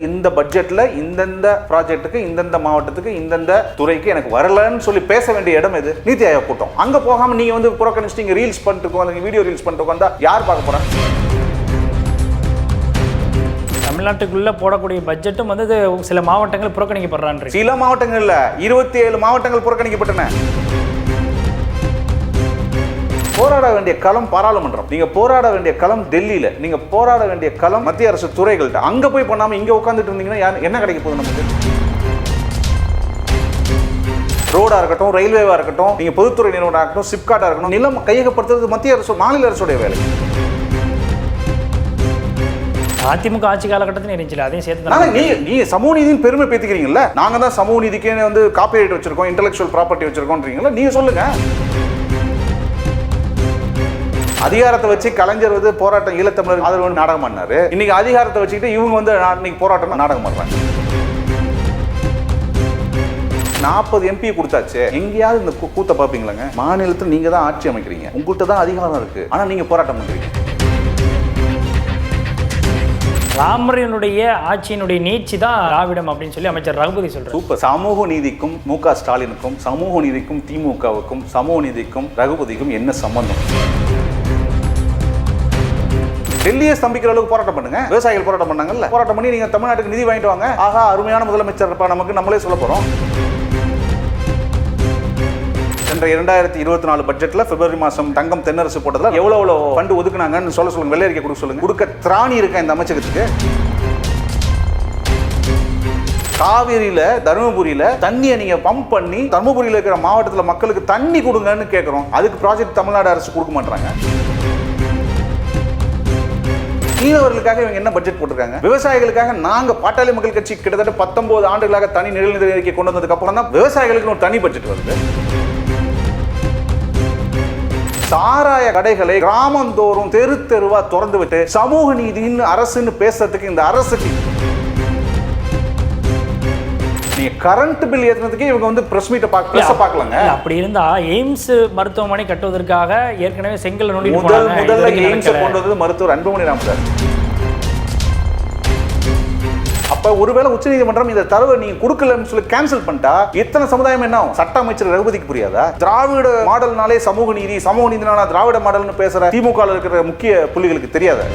இந்த பட்ஜெட்ல இந்தந்த ப்ராஜெக்ட்டுக்கு இந்தந்த மாவட்டத்துக்கு இந்தந்த துறைக்கு எனக்கு வரலன்னு சொல்லி பேச வேண்டிய இடம் எது? நீத்தி ஆயோக் கூட்டம். அங்க போகாம நீங்க வந்து புறக்கணிச்சிட்டு இங்க ரீல்ஸ் பண்ணிட்டு உட்காந்து வீடியோ ரீல்ஸ் பண்ணிட்டு உட்காந்தா யார் பார்க்க போறா? தமிழ்நாட்டுக்குள்ள போடக்கூடிய பட்ஜெட்டும் வந்து இது சில மாவட்டங்கள் புறக்கணிக்கப்படுறான் சில மாவட்டங்கள்ல இருபத்தி ஏழு மாவட்டங்கள் புறக்கணிக்கப்பட்டன. போராட வேண்டிய களம் பாராளுமன்றம். நீங்க போராட வேண்டிய களம் டெல்லியில. நீங்க போராட வேண்டிய களம் மத்திய அரசு துறைகள்ட்ட. அங்க போய் பண்ணாம இங்க உட்காந்துட்டு இருந்தீங்கன்னா யார் என்ன கிடைக்க போகுது நமக்கு? ரோடா இருக்கட்டும் ரயில்வேவா இருக்கட்டும் நீங்க பொதுத்துறை நிறுவனம் இருக்கட்டும் சிப்காட்டா இருக்கட்டும் நிலம் கையகப்படுத்துறது மத்திய அரசு மாநில அரசுடைய வேலை. அதிமுக ஆட்சி காலகட்டத்தில் இருந்துச்சு அதையும் சேர்த்து நீ நீ சமூக நீதியின் பெருமை பேத்திக்கிறீங்கல்ல? நாங்க தான் சமூக நீதிக்கு வந்து காப்பிரைட் வச்சிருக்கோம் இன்டெலெக்சுவல் ப்ராப்பர்ட்டி வச்சிருக்கோம்ன்றீங்களா நீங்க சொல்லுங்க. அதிகாரத்தை வச்சு கலைஞர் வந்து போராட்டம் ஈழத்தமிழர் ஆதரவு நாடகம் பண்ணாரு. இன்னைக்கு அதிகாரத்தை வச்சுக்கிட்டு இவங்க வந்து நான் இன்னைக்கு போராட்டம் நாடகம் பண்றாங்க. நாற்பது எம்பி கொடுத்தாச்சு. எங்கேயாவது இந்த கூத்த பார்ப்பீங்களாங்க? மாநிலத்தில் நீங்க தான் ஆட்சி அமைக்கிறீங்க. உங்கள்கிட்ட தான் அதிகாரம் இருக்கு. ஆனா நீங்க போராட்டம் பண்றீங்க. ராமரியனுடைய ஆட்சியினுடைய நீட்சி தான் திராவிடம் அப்படின்னு சொல்லி அமைச்சர் ரகுபதி சொல்றாரு. சூப்பர். சமூக நீதிக்கும் மு க ஸ்டாலினுக்கும் சமூக நீதிக்கும் திமுகவுக்கும் சமூக நீதிக்கும் ரகுபதிக்கும் என்ன சம்பந்தம்? டெல்லியை ஸ்தம்பிக்கிற அளவுக்கு போராட்டம் பண்ணுங்க. விவசாயிகள் போராட்டம் பண்ணாங்கல்ல? போராட்டம் பண்ணி நீங்க தமிழ்நாட்டுக்கு நிதி வாங்கிட்டு வாங்க. ஆகா அருமையான முதலமைச்சர் இருப்பா நமக்கு நம்மளே சொல்ல போறோம். சென்ற இரண்டாயிரத்தி இருபத்தி நாலு பட்ஜெட்ல பிப்ரவரி மாசம் தங்கம் தென்னரசு போட்டதுல எவ்வளவு எவ்வளவு ஃபண்டு ஒதுக்குனாங்கன்னு சொல்ல சொல்லுங்க. வெள்ளை அறிக்கை கொடுக்க சொல்லுங்க. கொடுக்க திராணி இருக்கா இந்த அமைச்சகத்துக்கு? காவிரியில தருமபுரியில தண்ணியை நீங்க பம்ப் பண்ணி தருமபுரியில இருக்கிற மாவட்டத்துல மக்களுக்கு தண்ணி கொடுங்கன்னு கேட்குறோம் அதுக்கு ப்ராஜெக்ட் தமிழ்நாடு அரசு கொடுக்க மாட்டாங்க மீனவர்களுக்காக இவங்க என்ன பட்ஜெட் போட்டிருக்காங்க? விவசாயிகளுக்காக நாங்க பாட்டாளி மக்கள் கட்சி கிட்டத்தட்ட பத்தொன்பது ஆண்டுகளாக தனி நிழல் அறிக்கை கொண்டு வந்ததுக்கு அப்புறம் தான் விவசாயிகளுக்கு ஒரு தனி பட்ஜெட் வருது. சாராய கடைகளை கிராமந்தோறும் தெரு தெருவா திறந்து விட்டு சமூக நீதின்னு அரசுன்னு பேசுறதுக்கு இந்த அரசுக்கு நீங்க கரண்ட் பில் ஏத்துனதுக்கே இவங்க வந்து பிரஸ் மீட்டை பார்க்க பார்க்கலங்க. இல்ல, அப்படி இருந்தா எய்ம்ஸ் மருத்துவமனை கட்டுவதற்காக ஏற்கனவே செங்கல் நோண்டிட்டு முதல் முதல்ல எய்ம்ஸ். கொண்டு வந்தது மருத்துவர் அன்புமணி ராமதாஸ் அப்ப ஒருவேளை உச்சநீதிமன்றம் இந்த தரவை நீங்க கொடுக்கலன்னு சொல்லி கேன்சல் பண்ணிட்டா இத்தனை சமுதாயம் என்ன சட்ட அமைச்சர் ரகுபதிக்கு புரியாதா? திராவிட மாடல்னாலே சமூக நீதி சமூக நீதினால திராவிட மாடல்னு பேசுற திமுக இருக்கிற முக்கிய புள்ளிகளுக்கு தெரியாதா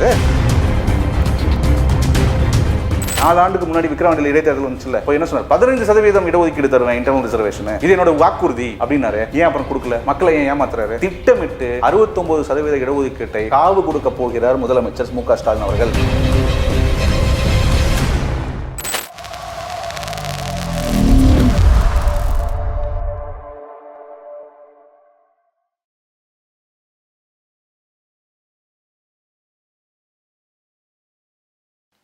நாலு ஆண்டுக்கு முன்னாடி விக்ரவாண்டியில் இடைத்தேர்தல் வந்துச்சுல இப்போ என்ன சொன்னார்? பதினஞ்சு சதவீதம் இடஒதுக்கீடு தருவேன் இன்டர்னல் ரிசர்வேஷன் இது என்னோட வாக்குறுதி அப்படின்னாரு. ஏன் அப்புறம் கொடுக்கல? மக்களை ஏன் ஏமாத்துறாரு? திட்டமிட்டு 69% சதவீத இடஒதுக்கீட்டை காவு கொடுக்க போகிறார் முதலமைச்சர் மு க ஸ்டாலின் அவர்கள்.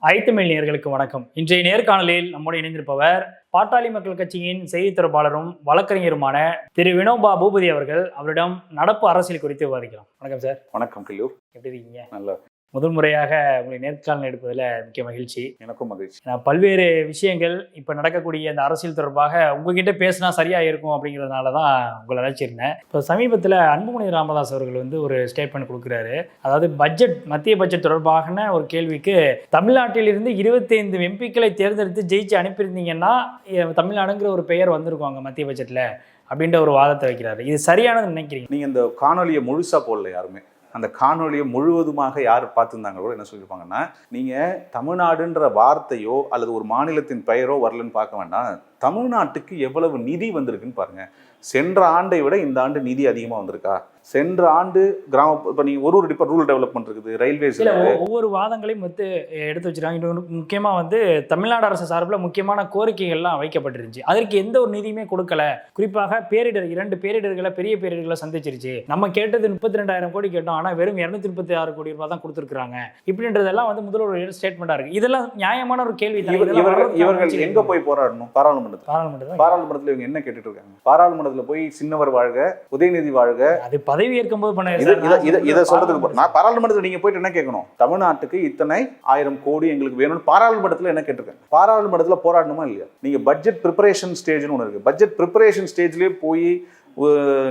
ஐத்தமிழ் நேயர்களுக்கு வணக்கம். இன்றைய நேர்காணலில் நம்முடைய இணைந்திருப்பவர் பாட்டாளி மக்கள் கட்சியின் செய்தி தொடர்பாளரும் வழக்கறிஞருமான திரு வினோபா பூபதி அவர்கள். அவரிடம் நடப்பு அரசியல் குறித்து விவாதிக்கலாம். வணக்கம் சார். வணக்கம் கல்லூர் எப்படி இருக்கீங்க? நல்ல முதல் முறையாக உங்களை நேர்காணல் எடுப்பதில் முக்கிய மகிழ்ச்சி. எனக்கும் மகிழ்ச்சி. ஏன்னா பல்வேறு விஷயங்கள் இப்போ நடக்கக்கூடிய இந்த அரசியல் தொடர்பாக உங்ககிட்ட பேசினா சரியா இருக்கும் அப்படிங்கிறதுனால தான் உங்களை அழைச்சிருந்தேன். இப்போ சமீபத்தில் அன்புமணி ராமதாஸ் அவர்கள் வந்து ஒரு ஸ்டேட்மெண்ட் கொடுக்குறாரு. அதாவது பட்ஜெட் மத்திய பட்ஜெட் தொடர்பான ஒரு கேள்விக்கு தமிழ்நாட்டிலிருந்து இருபத்தைந்து எம்பிக்களை தேர்ந்தெடுத்து ஜெயிச்சு அனுப்பியிருந்தீங்கன்னா தமிழ்நாடுங்கிற ஒரு பெயர் வந்திருக்கும் அங்கே மத்திய பட்ஜெட்டில் அப்படின்ற ஒரு வாதத்தை வைக்கிறாரு. இது சரியானது நினைக்கிறீங்க? நீங்க இந்த காணொலியை முழுசா போடல யாருமே. அந்த காணொலியை முழுவதுமாக யார் பார்த்துருந்தாங்க கூட என்ன சொல்லியிருப்பாங்கன்னா நீங்கள் தமிழ்நாடுன்ற வார்த்தையோ அல்லது ஒரு மாநிலத்தின் பெயரோ வரலன்னு பார்க்க வேண்டாம். தமிழ்நாட்டுக்கு எவ்வளவு நிதி வந்திருக்குன்னு பாருங்க. சென்ற ஆண்டை விட இந்த ஆண்டு நிதி அதிகமாக வந்திருக்கா? சென்ற ஆண்டு கிராம இப்போ நீங்கள் ஒரு ஒரு டிப்பா ரூல் டெவலப்மெண்ட் இருக்குது ரயில்வேஸ் ஒவ்வொரு வாதங்களையும் வந்து எடுத்து வச்சிருக்காங்க. இன்னொன்று முக்கியமா வந்து தமிழ்நாடு அரசு சார்பில் முக்கியமான கோரிக்கைகள்லாம் வைக்கப்பட்டிருந்துச்சு. அதற்கு எந்த ஒரு நிதியுமே கொடுக்கல. குறிப்பாக பேரிடர் இரண்டு பேரிடர்களை பெரிய பேரிடர்களை சந்திச்சிருச்சு. நம்ம கேட்டது முப்பத்தி ரெண்டாயிரம் கோடி கேட்டோம். ஆனா வெறும் இருநூத்தி முப்பத்தி ஆறு கோடி ரூபாய் தான் கொடுத்துருக்காங்க இப்படின்றதெல்லாம் வந்து முதல்வர் ஸ்டேட்மெண்டா இருக்கு. இதெல்லாம் நியாயமான ஒரு கேள்வி இவர்கள் இவர்கள் எங்க போய் போராடணும்? பாராளுமன்றத்தில். பாராளுமன்றம் தான் பாராளுமன்றத்தில் இவங்க என்ன கேட்டுட்டு இருக்காங்க? பாராளுமன்றத்தில் போய் சின்னவர் வாழ்க உதயநிதி வாழ்க. அது பதவி ஏற்கும் போது பண்ண இது இத சொல்றதுக்கு நான் பாராளுமன்றத்தில் நீங்க போயிட்டு என்ன கேட்கணும்? தமிழ்நாட்டுக்கு இத்தனை ஆயிரம் கோடி எங்களுக்கு வேணும்னு பாராளுமன்றத்தில் என்ன கேட்டிருக்காங்க பாராளுமன்றத்தில் போராடணுமா இல்லையா? நீங்க பட்ஜெட் ப்ரிப்பரேஷன் ஸ்டேஜ்னு ஒன்று இருக்கு. பட்ஜெட் ப்ரிப்பரேஷன் ஸ்டேஜ்லயே போய்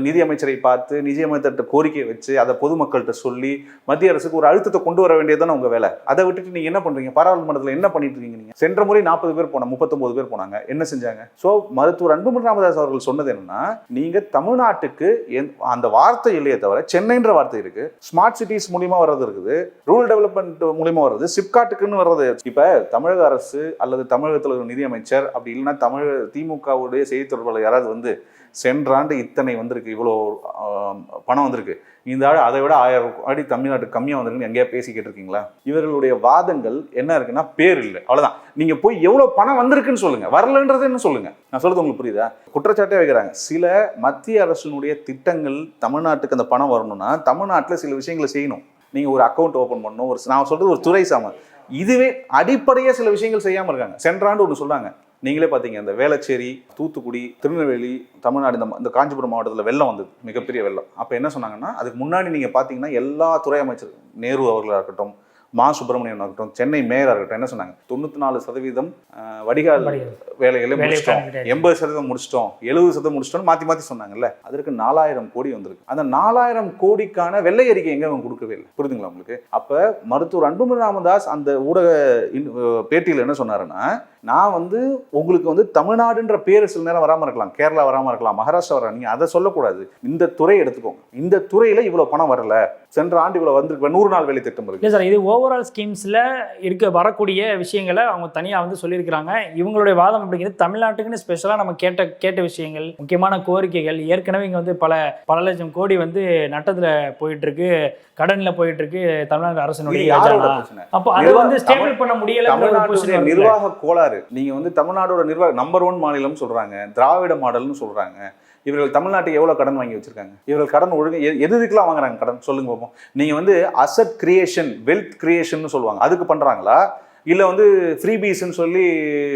நிதியமைச்சரை பார்த்து நிதியமைச்சர்கிட்ட கோரிக்கை வச்சு அதை பொதுமக்கள்கிட்ட சொல்லி மத்திய அரசுக்கு ஒரு அழுத்தத்தை கொண்டு வர வேண்டியதுதானே உங்கள் வேலை? அதை விட்டுட்டு நீங்கள் என்ன பண்ணுறீங்க பாராளுமன்றத்தில் என்ன பண்ணிட்டு இருக்கீங்க நீங்கள் சென்ற முறை நாற்பது பேர் போனாங்க முப்பத்தொம்பது பேர் போனாங்க. என்ன செஞ்சாங்க? ஸோ மருத்துவர் அன்புமணி ராமதாஸ் அவர்கள் சொன்னது என்னன்னா நீங்கள் தமிழ்நாட்டுக்கு அந்த வார்த்தை இல்லையே தவிர சென்னைன்ற வார்த்தை இருக்கு. ஸ்மார்ட் சிட்டிஸ் மூலியமாக வர்றது இருக்குது. ரூரல் டெவலப்மெண்ட் மூலியமாக வர்றது சிப்காட்டுக்குன்னு வர்றது. இப்போ தமிழக அரசு அல்லது தமிழகத்தில் ஒரு நிதியமைச்சர் அப்படி இல்லைன்னா தமிழ் திமுகவுடைய செய்தி தொடர்பாளர் யாராவது வந்து சென்ற ஆண்டு இத்தனை வந்திருக்கு இவ்வளோ பணம் வந்திருக்கு. இந்த ஆடு அதை விட ஆயிரம் கோடி தமிழ்நாட்டுக்கு கம்மியாக வந்திருக்குன்னு எங்கேயா பேசிக்கிட்டு இருக்கீங்களா இவர்களுடைய வாதங்கள் என்ன இருக்குன்னா பேர் இல்லை. அவ்வளோதான் நீங்கள் போய் எவ்வளோ பணம் வந்திருக்குன்னு சொல்லுங்கள் வரலன்றது என்ன சொல்லுங்கள் நான் சொல்கிறது உங்களுக்கு புரியுதா? குற்றச்சாட்டே வைக்கிறாங்க. சில மத்திய அரசினுடைய திட்டங்கள் தமிழ்நாட்டுக்கு அந்த பணம் வரணும்னா தமிழ்நாட்டில் சில விஷயங்களை செய்யணும். நீங்கள் ஒரு அக்கௌண்ட் ஓப்பன் பண்ணணும் ஒரு நான் சொல்கிறது ஒரு துறை சாமான் இதுவே அடிப்படையாக சில விஷயங்கள் செய்யாமல் இருக்காங்க. சென்ற ஆண்டு ஒன்று சொன்னாங்க நீங்களே பார்த்தீங்க இந்த வேளச்சேரி தூத்துக்குடி திருநெல்வேலி தமிழ்நாடு இந்த இந்த காஞ்சிபுரம் மாவட்டத்தில் வெள்ளம் வந்தது மிகப்பெரிய வெள்ளம். அப்போ என்ன சொன்னாங்கன்னா அதுக்கு முன்னாடி நீங்கள் பார்த்தீங்கன்னா எல்லா துறை அமைச்சர் நேரு அவர்களாக இருக்கட்டும் மா சுப்பிரமணியன் ஆகட்டும் சென்னை மேயராக இருக்கட்டும் என்ன சொன்னாங்க? தொண்ணூற்றி நாலு சதவீதம் வடிகால். வேலைகளை முடிச்சிட்டோம். எண்பது சதவீதம் முடிச்சிட்டோம். எழுபது சதவீதம் முடிச்சிட்டோம் மாற்றி மாற்றி சொன்னாங்கல்ல. அதற்கு நாலாயிரம் கோடி வந்திருக்கு. அந்த நாலாயிரம் கோடிக்கான வெள்ளை அறிக்கை எங்க அவங்க கொடுக்கவே இல்லை? புரியுதுங்களா உங்களுக்கு? அப்ப மருத்துவர் அன்புமணி ராமதாஸ் அந்த ஊடக பேட்டியில் என்ன சொன்னாருன்னா நான் வந்து உங்களுக்கு வந்து தமிழ்நாடுன்ற பேர் சில நேரம் வராம இருக்கலாம். கேரளா வராம இருக்கலாம். மகாராஷ்டிரா வரலாம் நீங்க அதை சொல்லக்கூடாது. இந்த துறை எடுத்துக்கோங்க. இந்த துறையில இவ்வளவு பணம் வரல. சென்ற ஆண்டு இவ்வளவு வந்திருக்கு. நூறு நாள் வேலை திட்டம் இருக்கு. சார் இது ஓவரால் ஸ்கீம்ஸில் இருக்க வரக்கூடிய விஷயங்களை அவங்க தனியாக வந்து சொல்லியிருக்கிறாங்க. இவங்களுடைய வாதம் அப்படிங்கிறது தமிழ்நாட்டுக்குன்னு ஸ்பெஷலாக நம்ம கேட்ட கேட்ட விஷயங்கள் முக்கியமான கோரிக்கைகள் ஏற்கனவே இங்கே வந்து பல பல லட்சம் கோடி வந்து நட்டத்தில் போயிட்டு இருக்கு கடனில் போயிட்டு இருக்கு தமிழ்நாடு அரசினுடைய அப்போ அதை வந்து ஸ்டேபிள் பண்ண முடியல நிர்வாக கோளாறு. நீங்க வந்து தமிழ்நாடோட நிர்வாக நம்பர் ஒன் மாநிலம் சொல்றாங்க. திராவிட மாடல்னு சொல்றாங்க. இவர்கள் தமிழ்நாட்டுக்கு எவ்வளோ கடன் வாங்கி வச்சிருக்காங்க? இவர்கள் கடன் ஒழுங்கு எது இதுக்கெல்லாம் வாங்குறாங்க கடன்? சொல்லுங்க பார்ப்போம் நீங்க வந்து அசட் கிரியேஷன் வெல்த் கிரியேஷன் சொல்லுவாங்க. அதுக்கு பண்றாங்களா? இல்லை வந்து ஃப்ரீபீஸ்ன்னு சொல்லி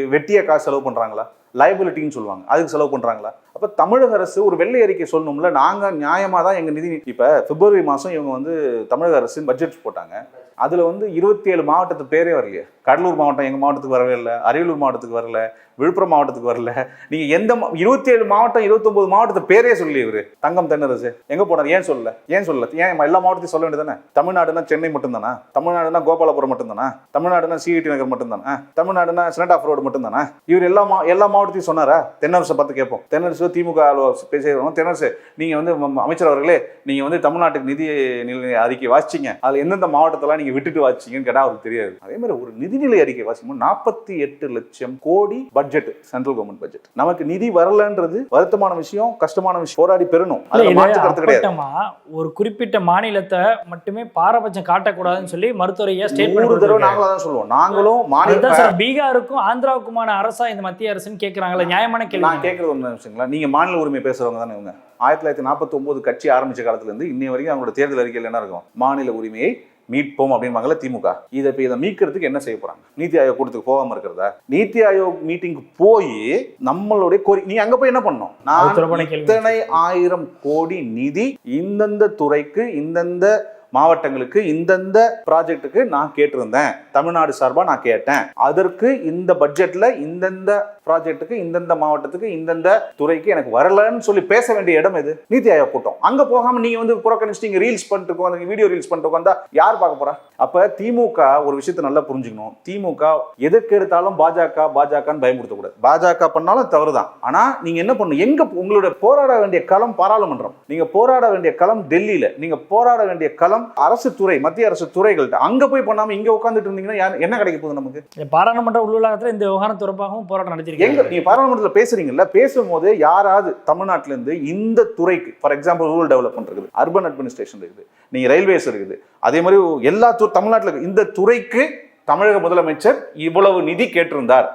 வெட்டிய காசு செலவு பண்றாங்களா? லைபிலிட்டின்னு சொல்லுவாங்க. அதுக்கு செலவு பண்றாங்களா? அப்ப தமிழக அரசு ஒரு வெள்ளை அறிக்கை சொல்லணும்ல. நாங்க நியாயமா தான் எங்க நிதி இப்ப பிப்ரவரி மாசம் இவங்க வந்து தமிழக அரசு பட்ஜெட் போட்டாங்க. அதில் வந்து இருபத்தி ஏழு மாவட்டத்து பேரே வரலையே. கடலூர் மாவட்டம் எங்கள் மாவட்டத்துக்கு வரவே இல்லை. அரியலூர் மாவட்டத்துக்கு வரல. விழுப்புரம் மாவட்டத்துக்கு வரல. நீங்க எந்த இருபத்தி ஏழு மாவட்டம் இருபத்தொன்பது மாவட்டத்து பேரே சொல்லி இவரு. தங்கம் தென்னரசு. எங்க போனார்? ஏன் சொல்லல? ஏன் சொல்லல? ஏன் எல்லா மாவட்டத்தையும் சொல்ல வேண்டியதானே தமிழ்நாடுனா சென்னை மட்டும்தானா? தமிழ்நாடுனா கோபாலபுரம் மட்டும்தானா? தமிழ்நாடுனா சிஐடி நகர் மட்டும்தானா? தமிழ்நாடுனா செனட் ஆஃப் ரோடு மட்டும்தானா? இவர் எல்லா மா எல்லா மாவட்டத்தையும் சொன்னாரா? தென்னரசை பார்த்து கேட்போம். தென்னரசு திமுக பேசுகிறவங்க தென்னரசு நீங்க வந்து அமைச்சர் அவர்களே நீங்க வந்து தமிழ்நாட்டுக்கு நிதி நிலை அறிக்கை வாசிச்சிங்க. அதுல எந்தெந்த மாவட்டத்தெல்லாம் நீங்க விட்டுட்டு வாசிச்சிங்கன்னு கேட்டா அவருக்கு தெரியாது. அதே மாதிரி ஒரு நிதிநிலை அறிக்கை வாசிக்கும் நாற்பத்தி எட்டு லட்சம் கோடி பட்ஜெட் சென்ட்ரல் கவர்மெண்ட் பட்ஜெட் நமக்கு நிதி வரலன்றது வருத்தமான விஷயம் கஷ்டமான விஷயம். போராடி பெறணும். ஒரு குறிப்பிட்ட மாநிலத்தை மட்டுமே பாரபட்சம் காட்டக்கூடாதுன்னு சொல்லி மருத்துவரையா ஸ்டேட்மெண்ட் தடவை நாங்களும் தான் சொல்லுவோம். நாங்களும் மாநில சார் பீகாருக்கும் ஆந்திராவுக்குமான அரசா இந்த மத்திய அரசுன்னு கேக்குறாங்கல்ல நியாயமான நான் கேள்வி கேட்கறது ஒன்று விஷயங்களா நீங்க மாநில உரிமை பேசுறவங்க தானே இவங்க. ஆயிரத்தி தொள்ளாயிரத்தி நாற்பத்தி ஒன்பது கட்சி ஆரம்பிச்ச காலத்துல இருந்து இன்னை வரைக்கும் அவங்களோட தேர்தல் அறிக்கையில் என்ன இருக்கும்? மாநில உரிமையை மீட்போம் அப்படிம்பாங்கல்ல திமுக. இதை இப்போ இதை மீட்கிறதுக்கு என்ன செய்ய போறாங்க? நீத்தி ஆயோக் கூட்டத்துக்கு போகாம இருக்கிறதா? நீத்தி ஆயோக் மீட்டிங்க்கு போய் நம்மளுடைய கோரி நீ அங்க போய் என்ன தொடர்பான நான். இத்தனை ஆயிரம் கோடி நிதி இந்தந்த துறைக்கு இந்தந்த மாவட்டங்களுக்கு இந்தந்த ப்ராஜெக்ட்டுக்கு நான் கேட்டிருந்தேன். தமிழ்நாடு சார்பாக நான் கேட்டேன். அதற்கு இந்த பட்ஜெட்டில் இந்தந்த ப்ராஜெக்ட்டுக்கு இந்தந்த மாவட்டத்துக்கு இந்தந்த துறைக்கு எனக்கு வரலன்னு சொல்லி பேச வேண்டிய இடம் எது? நீத்தி ஆயோக் கூட்டம். அங்கே போகாமல் நீங்கள் வந்து புறக்கணிச்சிட்டு ரீல்ஸ் பண்ணிட்டு உட்காந்து வீடியோ ரீல்ஸ் பண்ணிட்டு உட்காந்தா யார் பார்க்க போகிறா அப்போ திமுக ஒரு விஷயத்தை நல்லா புரிஞ்சுக்கணும். திமுக எதுக்கு எடுத்தாலும் பாஜக பாஜகன்னு பயமுறுத்தக்கூடாது பாஜக பண்ணாலும் தவறு தான் ஆனால் நீங்கள் என்ன பண்ணணும்? எங்கே உங்களுடைய போராட வேண்டிய களம் பாராளுமன்றம். நீங்கள் போராட வேண்டிய களம் டெல்லியில். நீங்கள் போராட வேண்டிய களம் அரசு துறை மத்திய அரசு துறைகள்ட்ட அங்க போய் பண்ணாம இங்க உட்காந்துட்டு இருந்தீங்கன்னா யார்- என்ன கிடைக்க போகுது நமக்கு? பாராளுமன்ற உள்ளூலகத்துல இந்த விவகாரம் தொடர்பாகவும் போராட்டம் எங்க நடத்திருக்காங்க நீங்க பாராளுமன்றத்தில் பேசுறீங்கல்ல பேசும்போது யாராவது தமிழ்நாட்டுல இருந்து இந்த துறைக்கு ஃபார் எக்ஸாம்பிள் ரூரல் டெவலப்மெண்ட் இருக்குது அர்பன் அட்மினிஸ்ட்ரேஷன் இருக்குது நீங்க ரயில்வேஸ் இருக்குது அதே மாதிரி எல்லா துறை தமிழ்நாட்டில். இந்த துறைக்கு தமிழக முதலமைச்சர் இவ்வளவு நிதி கேட்டிருந்தார்.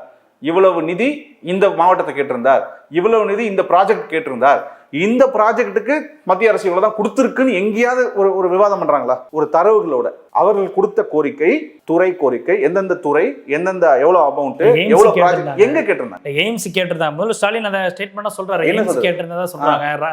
இவ்வளவு நிதி இந்த மாவட்டத்தை கேட்டிருந்தார். இவ்வளவு நிதி இந்த ப்ராஜெக்ட் கேட்டிருந்தார். இந்த ப்ராஜெக்ட்டுக்கு மத்திய அரசு இவ்வளவுதான் கொடுத்துருக்குன்னு எங்கேயாவது ஒரு ஒரு விவாதம் பண்ணுறாங்களா ஒரு தரவுகளோட. அவர்கள் கொடுத்த கோரிக்கை துறை கோரிக்கை எந்தெந்த துறை எந்தெந்த எவ்வளவு அமௌண்ட் எவ்வளவு ப்ராஜெக்ட். எங்க கேட்டிருந்தாங்க? எய்ம்ஸ் கேட்டிருந்தாங்க. முதல்ல ஸ்டாலின் அதை ஸ்டேட்மெண்டா சொல்றாரு. எய்ம்ஸ்? கேட்டிருந்ததா சொல்றாங்க.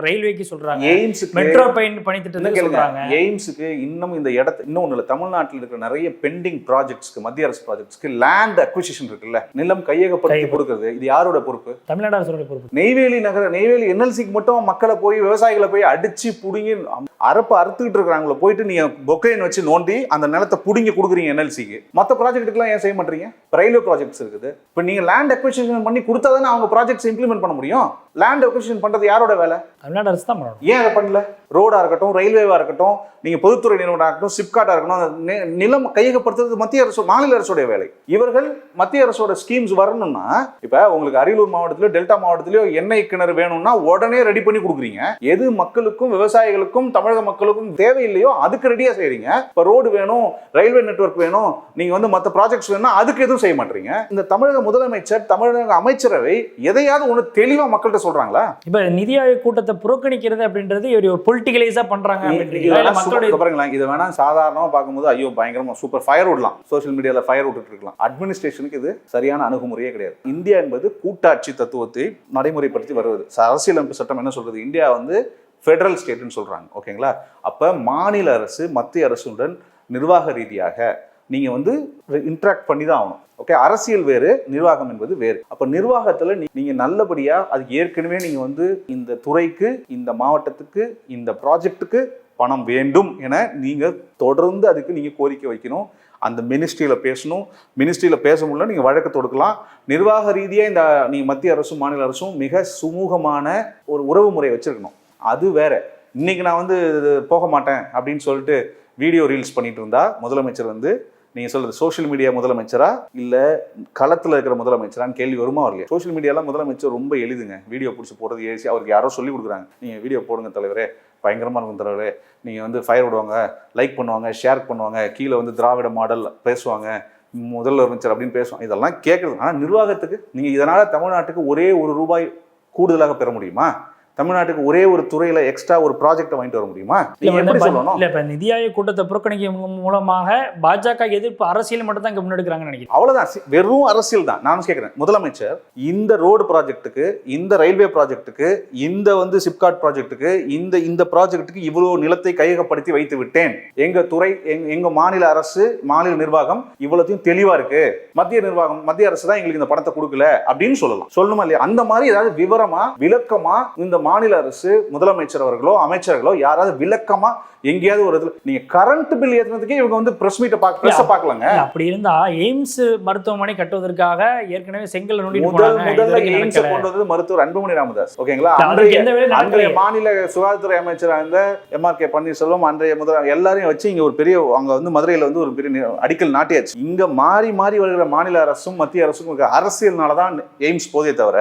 ரயில்வேக்கு சொல்றாங்க. எய்ம்ஸுக்கு மெட்ரோ பயன் பணி என்ன திட்டத்துக்கு கேளுங்க. சொல்றாங்க. எய்ம்ஸுக்கு இன்னும் இந்த இடத்த இன்னும் இல்ல தமிழ்நாட்டில் இருக்கிற நிறைய பெண்டிங் ப்ராஜெக்ட்ஸ்க்கு மத்திய அரசு ப்ராஜெக்ட்ஸ்க்கு லேண்ட் அக்விசிஷன் இருக்குல்ல. நிலம் கையகப்படுத்தி கையக- கொடுக்குறது. இது யாரோட பொறுப்பு? தமிழ்நாடு அரசோட பொறுப்பு. நெய்வேலி நகர நெய்வேலி என்எல்சிக்கு மட்டும் மக்களை போய் விவசாயிகளை போய் அடிச்சு புடுங்கி அறப்ப அறுத்துக்கிட்டு இருக்கிறாங்களோ போயிட்டு நீங்க பொக்கைன் வச்சு நோண்டி அந்த நிலத்தை புடுங்கி கொடுக்குறீங்க என்எல்சிக்கு மற்ற ப்ராஜெக்ட்டுக்குலாம் ஏன் செய்ய மாட்டீங்க ரயில்வே ப்ராஜெக்ட்ஸ் இருக்குது. இப்போ நீங்க லேண்ட் அக்விசிஷன் பண்ணி கொடுத்தா தானே அவங்க ப்ராஜெக்ட்ஸ் இம்ப்ளிமெண்ட் பண்ண முடியும்? லேண்ட் அக்விசிஷன் பண்றது யாரோட வேலை? தமிழ்நாடு அரசு தான் ஏன் அதை பண்ணல? ரோடாக இருக்கட்டும் ரயில்வேவாக இருக்கட்டும் நீங்கள் பொதுத்துறை நிறுவனமாக இருக்கட்டும் சிப்காட்டாக இருக்கட்டும் அந்த நிலம் கையகப்படுத்துறது மத்திய அரசு மாநில அரசுடைய வேலை. இவர்கள் மத்திய அரசோட ஸ்கீம்ஸ் வரணும்னா இப்போ உங்களுக்கு அரியலூர் மாவட்டத்திலயோ டெல்டா மாவட்டத்திலோ எண்ணெய் கிணறு வேணும்னா உடனே ரெடி பண்ணி கொடுக்குறீங்க. எது மக்களுக்கும் விவசாயிகளுக்கும் தமிழக மக்களுக்கும் தேவையில்லையோ அதுக்கு ரெடியாக செய்கிறீங்க இப்போ ரோடு வேணும் ரயில்வே நெட்வொர்க் வேணும் நீங்கள் வந்து மற்ற ப்ராஜெக்ட்ஸ் வேணும்னா அதுக்கு எதுவும் செய்ய மாட்டீங்க. இந்த தமிழக முதலமைச்சர் தமிழக அமைச்சரவை எதையாவது ஒன்று தெளிவாக மக்கள்கிட்ட சொல்கிறாங்களா இப்போ நிதி ஆயோக் கூட்டத்தை புறக்கணிக்கிறது அப்படின்றது ஒரு பொலிட்டிகலைஸா பண்றாங்க இது அப்படின்றீங்களா இல்ல வேணா மக்களுடைய super- பாருங்களேன் இது வேணா சாதாரணமா பார்க்கும்போது ஐயோ பயங்கரமா சூப்பர் ஃபயர் விடலாம் சோஷியல் மீடியால ஃபயர் விட்டுட்டு இருக்கலாம் அட்மினிஸ்ட்ரேஷனுக்கு இது சரியான அணுகுமுறையே கிடையாது. இந்தியா என்பது கூட்டாட்சி தத்துவத்தை நடைமுறைப்படுத்தி வருவது. அரசியலமைப்பு சட்டம் என்ன சொல்றது? இந்தியா வந்து ஃபெடரல் ஸ்டேட்னு சொல்றாங்க. ஓகேங்களா? அப்ப மாநில அரசு மத்திய அரசுடன் நிர்வாக ரீதியாக நீங்க வந்து இன்ட்ராக்ட் பண்ணி தான் ஆகணும். ஓகே அரசியல் வேறு நிர்வாகம் என்பது வேறு. அப்போ நிர்வாகத்தில் நீ- நீங்க நல்லபடியா அது ஏற்கனவே நீங்க வந்து இந்த துறைக்கு இந்த மாவட்டத்துக்கு இந்த ப்ராஜெக்ட்டுக்கு பணம் வேண்டும் என நீங்க தொடர்ந்து அதுக்கு நீங்க கோரிக்கை வைக்கணும். அந்த மினிஸ்ட்ரியில் பேசணும். மினிஸ்ட்ரியில் பேச முடியல நீங்கள் வழக்கு தொடுக்கலாம். நிர்வாக ரீதியாக இந்த நீ மத்திய அரசும் மாநில அரசும் மிக சுமூகமான ஒரு உறவு முறை வச்சிருக்கணும். அது வேற. இன்னைக்கு நான் வந்து இது போக மாட்டேன் அப்படின்னு சொல்லிட்டு வீடியோ ரீல்ஸ் பண்ணிட்டு இருந்தா முதலமைச்சர் வந்து நீங்க சொல்றது சோஷியல் மீடியா முதலமைச்சரா? இல்ல களத்துல இருக்கிற முதலமைச்சரான்னு கேள்வி வருமா வரலையா? சோஷியல் மீடியாலாம் முதலமைச்சர் ரொம்ப எளிதுங்க. வீடியோ பிடிச்சி போடுறது ஏசி அவருக்கு யாரோ சொல்லி கொடுக்குறாங்க. நீங்க வீடியோ போடுங்க தலைவரே. பயங்கரமா இருக்கும் தலைவரே. நீங்க வந்து ஃபயர் விடுவாங்க லைக் பண்ணுவாங்க ஷேர் பண்ணுவாங்க. கீழே வந்து திராவிட மாடல் பேசுவாங்க. முதலமைச்சர் அப்படின்னு பேசுவாங்க. இதெல்லாம் கேட்குறது ஆனால் நிர்வாகத்துக்கு நீங்க இதனால தமிழ்நாட்டுக்கு ஒரே ஒரு ரூபாய் கூடுதலாக பெற முடியுமா? தமிழ்நாட்டுக்கு ஒரே ஒரு துறையில எக்ஸ்ட்ரா ஒரு ப்ராஜெக்ட்டை வாங்கிட்டு வர முடியுமா? எப்படி சொல்லணும்? இல்ல இப்ப நிதி ஆயோக் கூட்டத்தை புறக்கணிக்க மூலமாக பாஜக எதிர்ப்பு அரசியல் மட்டும் தான் இங்க முன்னெடுக்கிறாங்கன்னு நினைக்கிறேன். அவ்வளவுதான். வெறும் அரசியல் தான். நான் கேட்கிறேன் முதலமைச்சர் இந்த ரோடு ப்ராஜெக்ட்டுக்கு இந்த ரயில்வே ப்ராஜெக்ட்டுக்கு இந்த வந்து சிப்காட் ப்ராஜெக்ட்டுக்கு இந்த இந்த ப்ராஜெக்ட்டுக்கு இவ்வளவு நிலத்தை கையகப்படுத்தி வைத்து விட்டேன். எங்க துறை எங்க- மாநில அரசு மாநில நிர்வாகம் இவ்வளத்தையும் தெளிவா இருக்கு. மத்திய நிர்வாகம் மத்திய அரசு தான் எங்களுக்கு இந்த பணத்தை கொடுக்கல அப்படின்னு சொல்லலாம். சொல்லணுமா இல்லையா? அந்த மாதிரி ஏதாவது விவரமா விளக்கமா இந்த மாநில அரசு முதலமைச்சர் அவர்களோ அமைச்சர்களோ யாராவது விளக்கமா எங்கேயாவது ஒரு இடத்துல நீங்க கரண்ட் பில் ஏத்துனதுக்கே இவங்க வந்து பிரஸ் மீட்டை பார்க்க பிரஸ் பார்க்கலங்க இல்ல, அப்படி இருந்தா எய்ம்ஸ் மருத்துவமனை கட்டுவதற்காக ஏற்கனவே செங்கல் நோண்டிட்டு முதல் முதல்ல எய்ம்ஸ். கொண்டு வந்தது மருத்துவர் அன்புமணி ராமதாஸ். ஓகேங்களா? அன்றைய. மாநில சுகாதாரத்துறை அமைச்சராக இருந்த எம்ஆர் கே பன்னீர்செல்வம் அன்றைய முதல் எல்லாரையும் வச்சு இங்க ஒரு பெரிய அங்க வந்து மதுரையில வந்து ஒரு பெரிய அடிக்கல் நாட்டியாச்சு. இங்க மாறி மாறி வருகிற மாநில அரசும் மத்திய அரசும் இருக்க அரசியல்னால தான் எய்ம்ஸ் போதே தவிர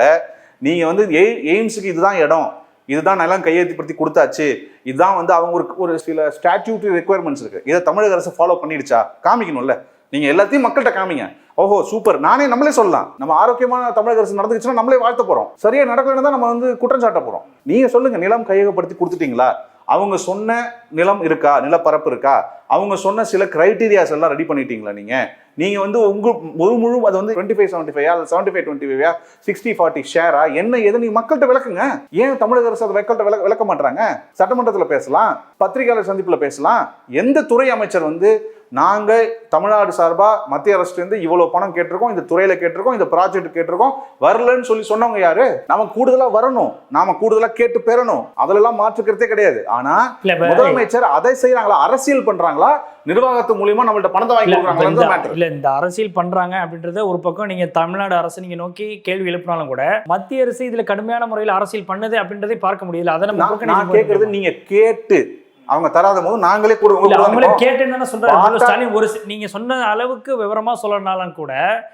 நீங்கள் வந்து எய்- எய்ம்ஸுக்கு இதுதான் இடம். இதுதான் நிலம் கையெழுத்துப்படுத்தி கொடுத்தாச்சு. இதுதான் வந்து அவங்க ஒரு ஒரு சில ஸ்டாட்யூட்டரி ரெக்குயர்மெண்ட்ஸ் இருக்குது இதை தமிழக அரசு ஃபாலோ பண்ணிடுச்சா? காமிக்கணும்ல. நீங்கள் எல்லாத்தையும் மக்கள்கிட்ட காமிங்க. ஓஹோ சூப்பர் நானே நம்மளே சொல்லலாம். நம்ம ஆரோக்கியமான தமிழக அரசு நடந்துச்சுன்னா நம்மளே வாழ்த்த போகிறோம் சரியாக நடக்கலன்னு தான் நம்ம வந்து குற்றம் சாட்ட போகிறோம் நீங்கள் சொல்லுங்கள் நிலம் கையகப்படுத்தி கொடுத்துட்டீங்களா? அவங்க சொன்ன நிலம் இருக்கா? நிலப்பரப்பு இருக்கா? அவங்க சொன்ன சில கிரைட்டீரியாஸ் எல்லாம் ரெடி பண்ணிட்டீங்களா நீங்கள் நீங்கள் வந்து உங்கள் முழு முழு அது வந்து twenty five seventy five seventy five twenty five sixty forty ஷேரா என்ன எது நீங்கள் மக்கள்கிட்ட விளக்குங்க? ஏன் தமிழக அரசு அதை மக்கள்கிட்ட விளக்க விளக்க மாட்டாங்க சட்டமன்றத்தில் பேசலாம் பத்திரிகையாளர் சந்திப்பில் பேசலாம். எந்த துறை அமைச்சர் வந்து நாங்க தமிழ்நாடு சார்பா மத்திய அரசு இருந்து இவ்வளவு பணம் கேட்டிருக்கோம் இந்த துறையில கேட்டிருக்கோம் இந்த ப்ராஜெக்ட் கேட்டிருக்கோம். வரலன்னு சொல்லி சொன்னவங்க யாரு? நாம கூடுதலா வரணும். நாம கூடுதலா கேட்டு பெறணும். அதுலலாம் மாற்றுக்கிறதே கிடையாது. ஆனா இல்ல இப்ப- முதலமைச்சர் அதை செய்யறாங்களா அரசியல் பண்றாங்களா? நிர்வாகத்து மூலியமா நம்மள்ட்ட பணத்தை வாங்கி மேட்டர் இல்ல இந்த அரசியல் பண்றாங்க அப்படின்றத ஒரு பக்கம் நீங்க தமிழ்நாடு அரசு நீங்க நோக்கி கேள்வி எழுப்பினாலும் கூட மத்திய அரசு இதுல கடுமையான முறையில் அரசியல் பண்ணுது அப்படின்றதை பார்க்க முடியல. அதை நம்ம நான். கேட்கறது நீங்க கேட்டு அவங்க தராத போது நாங்களே கூட அவங்களே. கேட்டேன்னு தானே சொல்றாரு. ஒரு நீங்க சொன்ன அளவுக்கு விவரமா சொல்லனாலும் கூட